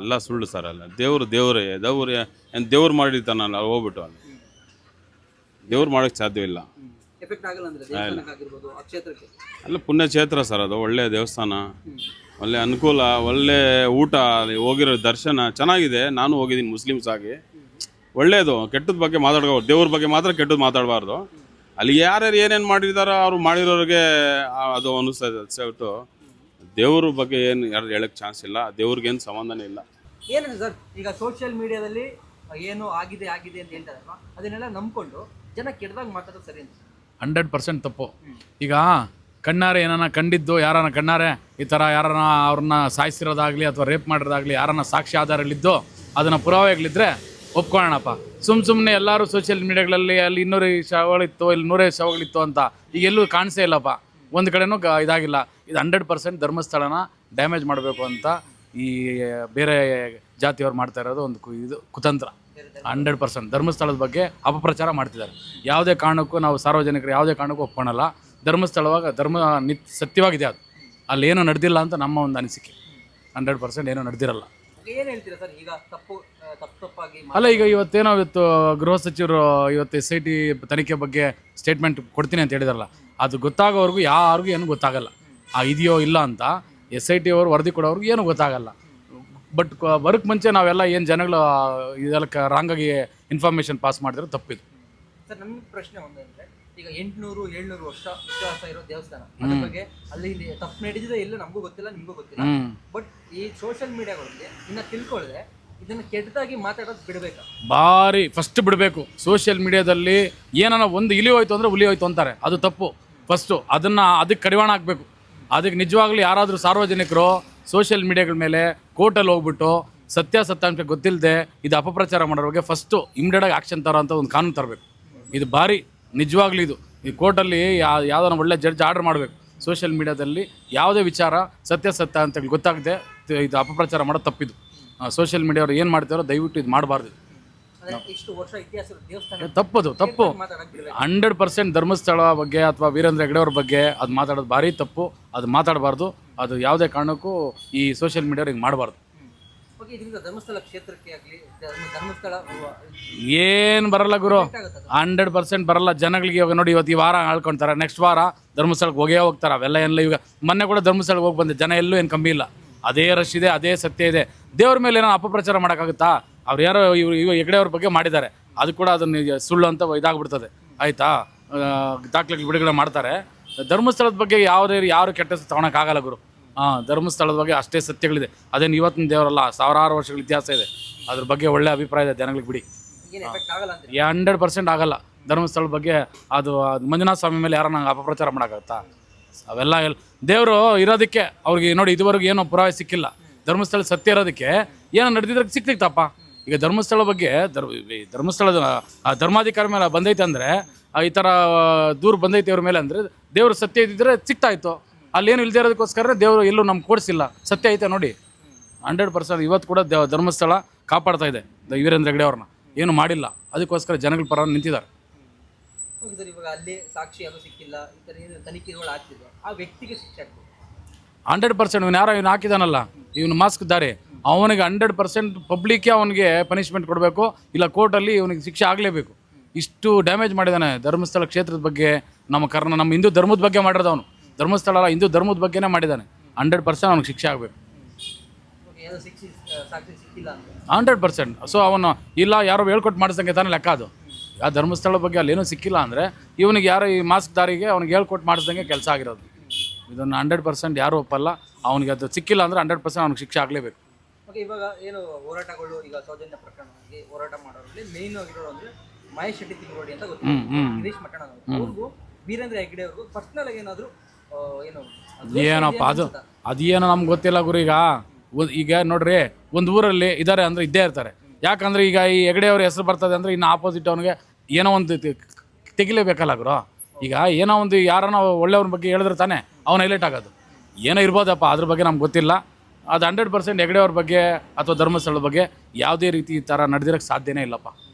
ಎಲ್ಲ ಸುಳ್ಳು ಸರ್ ಅಲ್ಲ ದೇವ್ರು ದೇವ್ರೇ ದೇವ್ರು ಏನು ದೇವ್ರು ಮಾಡಿರ್ತಾನಲ್ಲ ಹೋಗ್ಬಿಟ್ಟು ಅಲ್ಲಿ. ದೇವ್ರು ಮಾಡೋಕ್ಕೆ ಸಾಧ್ಯವಿಲ್ಲ ಎಫೆಕ್ಟ್ ಆಗಲ್ಲ ಅಂದ್ರೆ ದೇವಸ್ಥಾನಕ್ಕೆ ಆಗಿರ್ಬೋದು ಆ ಕ್ಷೇತ್ರಕ್ಕೆ? ಅಲ್ಲ ಪುಣ್ಯಕ್ಷೇತ್ರ ಸರ್ ಅದು ಒಳ್ಳೆ ದೇವಸ್ಥಾನ. ಒಳ್ಳೆ ಅನುಕೂಲ ಒಳ್ಳೆ ಊಟ ಅಲ್ಲಿ ಹೋಗಿರೋ ದರ್ಶನ ಚೆನ್ನಾಗಿದೆ. ನಾನು ಹೋಗಿದ್ದೀನಿ ಮುಸ್ಲಿಮ್ಸ್ ಆಗಿ. ಒಳ್ಳೆಯದು ಕೆಟ್ಟದ ಬಗ್ಗೆ ಮಾತಾಡ್ಕೋ ದೇವ್ರ ಬಗ್ಗೆ ಮಾತ್ರ ಕೆಟ್ಟದ್ದು ಮಾತಾಡಬಾರ್ದು. ಅಲ್ಲಿ ಯಾರ್ಯಾರು ಏನೇನು ಮಾಡಿದಾರೋ ಅವರು ಮಾಡಿರೋರಿಗೆ ಅದು ಅನಿಸ್ತದೆ ಬಿಟ್ಟು ದೇವ್ರ ಬಗ್ಗೆ ಏನು ಯಾರು ಹೇಳಕ್ಕೆ ಚಾನ್ಸ್ ಇಲ್ಲ. ದೇವ್ರಿಗೇನು ಸಂಬಂಧನೇ ಇಲ್ಲ. ಏನಿದೆ ಸರ್ ಈಗ ಸೋಷಿಯಲ್ ಮೀಡಿಯಾದಲ್ಲಿ ಏನು ಆಗಿದೆ ಆಗಿದೆ ಅಂತ ಹೇಳ್ತಾರಲ್ವಾ? ಅದನ್ನೆಲ್ಲ ನಂಬ್ಕೊಂಡು ಜನ ಕೆಟ್ಟದಾಗ ಮಾತಾಡೋದು ಸರಿ ಅಂತ. ಹಂಡ್ರೆಡ್ ಪರ್ಸೆಂಟ್ ತಪ್ಪು. ಈಗ ಕಣ್ಣಾರೆ ಏನಾರ ಕಂಡಿದ್ದು ಯಾರನ್ನ ಕಣ್ಣಾರೆ, ಈ ಥರ ಯಾರನ್ನ ಅವ್ರನ್ನ ಸಾಯಿಸಿರೋದಾಗಲಿ ಅಥವಾ ರೇಪ್ ಮಾಡಿರೋದಾಗಲಿ ಯಾರನ್ನ ಸಾಕ್ಷಿ ಆಧಾರಗಳಿದ್ದು ಅದನ್ನು ಪುರಾವೆಗಳಿದ್ರೆ ಒಪ್ಕೊಳ್ಳೋಣಪ್ಪ. ಸುಮ್ಮ ಸುಮ್ಮನೆ ಎಲ್ಲರೂ ಸೋಷಿಯಲ್ ಮೀಡಿಯಾಗಳಲ್ಲಿ ಅಲ್ಲಿ ಇನ್ನೂರು ಶವಗಳಿತ್ತು, ಇಲ್ಲಿ ನೂರೈದು ಶವಗಳಿತ್ತು ಅಂತ ಈಗ ಎಲ್ಲೂ ಕಾಣಿಸೇ ಇಲ್ಲಪ್ಪ. ಒಂದು ಕಡೆನೂ ಗ ಇದಾಗಿಲ್ಲ. ಇದು ಹಂಡ್ರೆಡ್ ಪರ್ಸೆಂಟ್ ಧರ್ಮಸ್ಥಳನ ಡ್ಯಾಮೇಜ್ ಮಾಡಬೇಕು ಅಂತ ಈ ಬೇರೆ ಜಾತಿಯವ್ರು ಮಾಡ್ತಾ ಇರೋದು ಒಂದು ಇದು ಕುತಂತ್ರ. Hundred percent. ಧರ್ಮಸ್ಥಳದ ಬಗ್ಗೆ ಅಪಪ್ರಚಾರ ಮಾಡ್ತಿದ್ದಾರೆ. ಯಾವುದೇ ಕಾರಣಕ್ಕೂ ನಾವು ಸಾರ್ವಜನಿಕರು ಯಾವುದೇ ಕಾರಣಕ್ಕೂ ಒಪ್ಕೊಳ್ಳಲ್ಲ ಧರ್ಮಸ್ಥಳವಾಗ ಧರ್ಮ ನಿತ್ ಸತ್ಯವಾಗಿದೆ ಅದು. ಅಲ್ಲಿ ಏನೂ ನಡೆದಿಲ್ಲ ಅಂತ ನಮ್ಮ ಒಂದು ಅನಿಸಿಕೆ. ಹಂಡ್ರೆಡ್ ಪರ್ಸೆಂಟ್ ಏನೂ ನಡೆದಿರಲ್ಲ. ಏನು ಹೇಳ್ತೀರಾ ಸರ್? ಈಗ ತಪ್ಪು ತಪ್ಪು ತಪ್ಪಾಗಿ ಅಲ್ಲ ಈಗ ಇವತ್ತೇನೋ ಇವತ್ತು ಗೃಹ ಸಚಿವರು ಇವತ್ತು ಎಸ್ ಐ ಟಿ ತನಿಖೆ ಬಗ್ಗೆ ಸ್ಟೇಟ್ಮೆಂಟ್ ಕೊಡ್ತೀನಿ ಅಂತ ಹೇಳಿದಾರಲ್ಲ. ಅದು ಗೊತ್ತಾಗೋವರೆಗೂ ಯಾರಿಗೂ ಏನು ಗೊತ್ತಾಗಲ್ಲ. ಆ ಇದೆಯೋ ಇಲ್ಲ ಅಂತ ಎಸ್ ಐ ಟಿ ಅವರು ವರದಿ ಕೊಡೋರ್ಗೂ ಏನು ಗೊತ್ತಾಗಲ್ಲ. ಬಟ್ ವರ್ಕ್ ಮುಂಚೆ ನಾವೆಲ್ಲ ಏನು ಜನಗಳು ಇದೆಲ್ಲ ರಾಂಗಾಗಿ ಇನ್ಫಾರ್ಮೇಷನ್ ಪಾಸ್ ಮಾಡಿದ್ರೆ ತಪ್ಪಿದು ಸರ್ ನಮ್ಮ ಪ್ರಶ್ನೆ ಒಂದಂದ್ರೆ ಈಗ ಎಂಟುನೂರು ಏಳ್ನೂರು ವರ್ಷ ಇತಿಹಾಸ ಇರೋ ದೇವಸ್ಥಾನ. ಅದ್ರ ಬಗ್ಗೆ ಅಲ್ಲಿ ಇಲ್ಲಿ ತಪ್ಪು ನಡೆದಿದೆ ಇಲ್ಲ ನಮಗೂ ಗೊತ್ತಿಲ್ಲ ನಿಮಗೂ ಗೊತ್ತಿಲ್ಲ. ಬಟ್ ಈ ಸೋಷಿಯಲ್ ಮೀಡಿಯಾಗಳಲ್ಲಿ ಇನ್ನ ತಿಳ್ಕೊಳ್ಳದೆ ಇದನ್ನ ಕೆಟ್ಟದಾಗಿ ಮಾತಾಡೋದು ಬಿಡಬೇಕು? ಭಾರಿ ಫಸ್ಟ್ ಬಿಡಬೇಕು. ಸೋಷಿಯಲ್ ಮೀಡಿಯಾದಲ್ಲಿ ಏನಾರ ಒಂದು ಇಲಿ ಹೋಯ್ತು ಅಂದರೆ ಹುಲಿ ಹೋಯ್ತು ಅಂತಾರೆ. ಅದು ತಪ್ಪು. ಫಸ್ಟು ಅದನ್ನು ಅದಕ್ಕೆ ಕಡಿವಾಣ ಹಾಕಬೇಕು. ಅದಕ್ಕೆ ನಿಜವಾಗ್ಲೂ ಯಾರಾದರೂ ಸಾರ್ವಜನಿಕರು ಸೋಷಿಯಲ್ ಮೀಡಿಯಾಗಳ ಮೇಲೆ ಕೋರ್ಟಲ್ಲಿ ಹೋಗ್ಬಿಟ್ಟು ಸತ್ಯ ಸತ್ಯಾಸತ್ಯಾಂಶ ಗೊತ್ತಿಲ್ಲದೆ ಇದು ಅಪಪ್ರಚಾರ ಮಾಡೋರ ಬಗ್ಗೆ ಫಸ್ಟು ಇಮ್ಡಿಯೇಟಾಗಿ ಆಕ್ಷನ್ ತರೋ ಅಂತ ಒಂದು ಕಾನೂನು ತರಬೇಕು. ಇದು ಭಾರಿ, ನಿಜವಾಗ್ಲೂ ಇದು. ಈ ಕೋರ್ಟಲ್ಲಿ ಯಾವುದೋ ಒಳ್ಳೆ ಜಡ್ಜ್ ಆರ್ಡರ್ ಮಾಡಬೇಕು. ಸೋಷಿಯಲ್ ಮೀಡಿಯಾದಲ್ಲಿ ಯಾವುದೇ ವಿಚಾರ ಸತ್ಯ ಸತ್ಯ ಅಂತ ಗೊತ್ತಾಗದೆ ಇದು ಅಪಪ್ರಚಾರ ಮಾಡೋದು ತಪ್ಪಿದು. ಸೋಷಿಯಲ್ ಮೀಡಿಯಾವ್ರು ಏನು ಮಾಡ್ತಾರೋ ದಯವಿಟ್ಟು ಇದು ಮಾಡಬಾರ್ದು. ತಪ್ಪದು ತಪ್ಪು. ಹಂಡ್ರೆಡ್ ಪರ್ಸೆಂಟ್ ಧರ್ಮಸ್ಥಳ ಬಗ್ಗೆ ಅಥವಾ ವೀರೇಂದ್ರ ಹೆಗ್ಡೆ ಅವ್ರ ಬಗ್ಗೆ ಅದು ಮಾತಾಡೋದು ಭಾರಿ ತಪ್ಪು ಅದು ಮಾತಾಡಬಾರ್ದು. ಅದು ಯಾವುದೇ ಕಾರಣಕ್ಕೂ ಈ ಸೋಷಿಯಲ್ ಮೀಡಿಯಾವ್ರಿಗೆ ಹಿಂಗೆ ಮಾಡಬಾರ್ದು. ಏನು ಬರಲ್ಲ ಗುರು. ಹಂಡ್ರೆಡ್ ಪರ್ಸೆಂಟ್ ಬರಲ್ಲ. ಜನಗಳಿಗೆ ಇವಾಗ ನೋಡಿ ಇವತ್ತು ಈ ವಾರ ಆಳ್ಕೊಳ್ತಾರೆ. ನೆಕ್ಸ್ಟ್ ವಾರ ಧರ್ಮಸ್ಥಳಕ್ಕೆ ಹೋಗೇ ಹೋಗ್ತಾರೆ. ಅವೆಲ್ಲ ಎಲ್ಲ ಈಗ ಮೊನ್ನೆ ಕೂಡ ಧರ್ಮಸ್ಥಳಕ್ಕೆ ಹೋಗಿ ಬಂದೆ. ಜನ ಎಲ್ಲೂ ಏನು ಕಮ್ಮಿ ಇಲ್ಲ. ಅದೇ ರಶ್ ಇದೆ ಅದೇ ಸತ್ಯ ಇದೆ. ದೇವ್ರ ಮೇಲೆ ಏನೋ ಅಪಪ್ರಚಾರ ಮಾಡೋಕ್ಕಾಗುತ್ತಾ? ಅವ್ರು ಯಾರೋ ಇವ್ರು ಇವ ಹೆಗ್ಡೆ ಅವ್ರ ಬಗ್ಗೆ ಮಾಡಿದ್ದಾರೆ. ಅದು ಕೂಡ ಅದನ್ನು ಸುಳ್ಳು ಅಂತ ಇದಾಗ್ಬಿಡ್ತದೆ. ಆಯ್ತಾ? ದಾಖಲೆಗಳು ಬಿಡುಗಡೆ ಮಾಡ್ತಾರೆ. ಧರ್ಮಸ್ಥಳದ ಬಗ್ಗೆ ಯಾವುದೇ ಯಾರು ಕೆಟ್ಟ ತಗೊಳಕ್ಕಾಗಲ್ಲ ಗುರು. ಹಾಂ ಧರ್ಮಸ್ಥಳದ ಬಗ್ಗೆ ಅಷ್ಟೇ ಸತ್ಯಗಳಿದೆ. ಅದೇನು ಇವತ್ತಿನ ದೇವರಲ್ಲ ಸಾವಿರಾರು ವರ್ಷಗಳ ಇತಿಹಾಸ ಇದೆ. ಅದ್ರ ಬಗ್ಗೆ ಒಳ್ಳೆ ಅಭಿಪ್ರಾಯ ಇದೆ ಜನಗಳಿಗೆ ಬಿಡಿ. ಹಂಡ್ರೆಡ್ ಪರ್ಸೆಂಟ್ ಆಗಲ್ಲ. ಧರ್ಮಸ್ಥಳದ ಬಗ್ಗೆ ಅದು ಮಂಜುನಾಥ ಸ್ವಾಮಿ ಮೇಲೆ ಯಾರನ್ನ ಅಪಪ್ರಚಾರ ಮಾಡೋಕ್ಕಾಗತ್ತಾ? ಅವೆಲ್ಲ ದೇವರು ಇರೋದಕ್ಕೆ ಅವ್ರಿಗೆ ನೋಡಿ ಇದುವರೆಗೂ ಏನೋ ಪುರಾವೆ ಸಿಕ್ಕಿಲ್ಲ. ಧರ್ಮಸ್ಥಳ ಸತ್ಯ ಇರೋದಕ್ಕೆ ಏನೋ ನಡೆದಿದ್ರೆ ಸಿಕ್ತಿತ್ತಪ್ಪ ಈಗ ಧರ್ಮಸ್ಥಳ ಬಗ್ಗೆ ಧರ್ ಧರ್ಮಸ್ಥಳದ ಆ ಧರ್ಮಾಧಿಕಾರಿ ಮೇಲೆ ಬಂದೈತೆ ಅಂದರೆ ಈ ಥರ ದೂರ ಬಂದೈತೆ ಅವ್ರ ಮೇಲೆ ಅಂದರೆ ದೇವ್ರ ಸತ್ಯ ಇದ್ದಿದ್ರೆ ಸಿಗ್ತಾ ಇತ್ತು ಅಲ್ಲೇನು ಇಲ್ಲದೆ ಇರೋದಕ್ಕೋಸ್ಕರ ದೇವರು ಎಲ್ಲೂ ನಮ್ಗೆ ಕೊಡಿಸಿಲ್ಲ. ಸತ್ಯ ಐತೆ ನೋಡಿ. ಹಂಡ್ರೆಡ್ ಪರ್ಸೆಂಟ್ ಇವತ್ತು ಕೂಡ ದೇವ ಧರ್ಮಸ್ಥಳ ಕಾಪಾಡ್ತಾ ಇದೆ ವೀರೇಂದ್ರ ಹೆಗ್ಡೆ ಅವ್ರನ್ನ. ಏನು ಮಾಡಿಲ್ಲ. ಅದಕ್ಕೋಸ್ಕರ ಜನಗಳ ಪರ ನಿಂತಿದ್ದಾರೆ. ಓಕೆ ಸರ್ ಇವಾಗ ಅಲ್ಲಿ ಸಾಕ್ಷಿ ಅದು ಸಿಕ್ಕಿಲ್ಲ ಈ ಥರ ಏನು ತನಿಖೆಗಳು ಆಗ್ತಿದೆ ಆ ವ್ಯಕ್ತಿಗೆ ಶಿಕ್ಷೆ ಆಗ್ತದೆ ಹಂಡ್ರೆಡ್ ಪರ್ಸೆಂಟ್ ಇವನು ಯಾರೋ ಇವನು ಹಾಕಿದಾನಲ್ಲ. ಇವನು ಮಾಸ್ಕ್ ದಾರಿ ಅವನಿಗೆ ಹಂಡ್ರೆಡ್ ಪರ್ಸೆಂಟ್ ಪಬ್ಲಿಕ್ಕೇ ಅವನಿಗೆ ಪನಿಷ್ಮೆಂಟ್ ಕೊಡಬೇಕು. ಇಲ್ಲ ಕೋರ್ಟಲ್ಲಿ ಇವನಿಗೆ ಶಿಕ್ಷೆ ಆಗಲೇಬೇಕು. ಇಷ್ಟು ಡ್ಯಾಮೇಜ್ ಮಾಡಿದ್ದಾನೆ ಧರ್ಮಸ್ಥಳ ಕ್ಷೇತ್ರದ ಬಗ್ಗೆ. ನಮ್ಮ ಕರ್ನ, ನಮ್ಮ ಹಿಂದೂ ಧರ್ಮದ ಬಗ್ಗೆ ಮಾಡಿರೋದು ಅವನು. ಧರ್ಮಸ್ಥಳ ಹಿಂದೂ ಧರ್ಮದ ಬಗ್ಗೆನೇ ಮಾಡಿದ್ದಾನೆ ಹಂಡ್ರೆಡ್ ಪರ್ಸೆಂಟ್ ಅವ್ನಿಗೆ ಶಿಕ್ಷೆ ಆಗಬೇಕು. Hundred percent. ಸೊ ಅವನು ಇಲ್ಲ, ಯಾರೋ ಹೇಳ್ಕೊಟ್ಟು ಮಾಡಿಸ್ದಂಗೆ ತಾನೇ ಲೆಕ್ಕ ಅದು. ಆ ಧರ್ಮಸ್ಥಳ ಬಗ್ಗೆ ಅಲ್ಲೇನೂ ಸಿಕ್ಕಿಲ್ಲ ಅಂದರೆ ಇವನಿಗೆ ಯಾರು ಈ ಮಾಸ್ಕ್ ದಾರಿಗೆ ಅವ್ನಿಗೆ ಹೇಳ್ಕೊಟ್ಟು ಮಾಡಿಸ್ದಂಗೆ ಕೆಲಸ ಆಗಿರೋದು. ಇದನ್ನು ಹಂಡ್ರೆಡ್ ಪರ್ಸೆಂಟ್ ಯಾರೂ ಒಪ್ಪಲ್ಲ. ಅವನಿಗೆ ಅದು ಸಿಕ್ಕಿಲ್ಲ ಅಂದರೆ ಹಂಡ್ರೆಡ್ ಪರ್ಸೆಂಟ್ ಅವ್ನಿಗೆ ಶಿಕ್ಷೆ ಆಗಲೇಬೇಕು. ಓಕೆ ಇವಾಗ ಏನು ಹೋರಾಟಗಳು ಈಗ ಸೌಜನ್ಯ ಪ್ರಕರಣವಾಗಿ ಹೋರಾಟ ಮಾಡೋರಲ್ಲಿ ಮೇನ್ ಆಗಿರೋರು ಅಂದ್ರೆ ಮಹೇಶ್ ಶೆಟ್ಟಿ ತಿಂಗೋಡಿ ಅಂತ ಗೊತ್ತು. ಗಿರೀಶ್ ಮಠಣ ಅವ್ರಿಗೂ ವೀರೇಂದ್ರ ಹೆಗ್ಡೆ ಅವ್ರಿಗೂ ಪರ್ಸನಲ್ ಆಗಿ ಏನಾದ್ರು ಏನು ಏನಪ್ಪ ಅದು ಅದೇನೋ ನಮ್ಗೆ ಗೊತ್ತಿಲ್ಲ ಗುರು ಈಗ. ಈಗ ನೋಡ್ರಿ ಒಂದು ಊರಲ್ಲಿ ಇದ್ದಾರೆ ಅಂದ್ರೆ ಇದ್ದೇ ಇರ್ತಾರೆ. ಯಾಕಂದ್ರೆ ಈಗ ಈ ಹೆಗಡೆ ಅವ್ರ ಹೆಸರು ಬರ್ತದೆ ಅಂದ್ರೆ ಇನ್ನು ಆಪೋಸಿಟ್ ಅವನಿಗೆ ಏನೋ ಒಂದು ತೆಗಿಲೇಬೇಕಲ್ಲ ಗುರು. ಈಗ ಏನೋ ಒಂದು ಯಾರನ್ನ ಒಳ್ಳೆಯವ್ರ ಬಗ್ಗೆ ಹೇಳಿದ್ರೆ ತಾನೇ ಅವ್ನು ಹೈಲೈಟ್ ಆಗೋದು. ಏನೋ ಇರ್ಬೋದಪ್ಪ ಅದ್ರ ಬಗ್ಗೆ ನಮ್ಗೆ ಗೊತ್ತಿಲ್ಲ. ಅದು ಹಂಡ್ರೆಡ್ ಪರ್ಸೆಂಟ್ ಹೆಗ್ಡೆ ಬಗ್ಗೆ ಅಥವಾ ಧರ್ಮಸ್ಥಳದ ಬಗ್ಗೆ ಯಾವುದೇ ರೀತಿ ಈ ಥರ ನಡೆದಿರೋಕ್ಕೆ ಸಾಧ್ಯನೇ ಇಲ್ಲಪ್ಪ.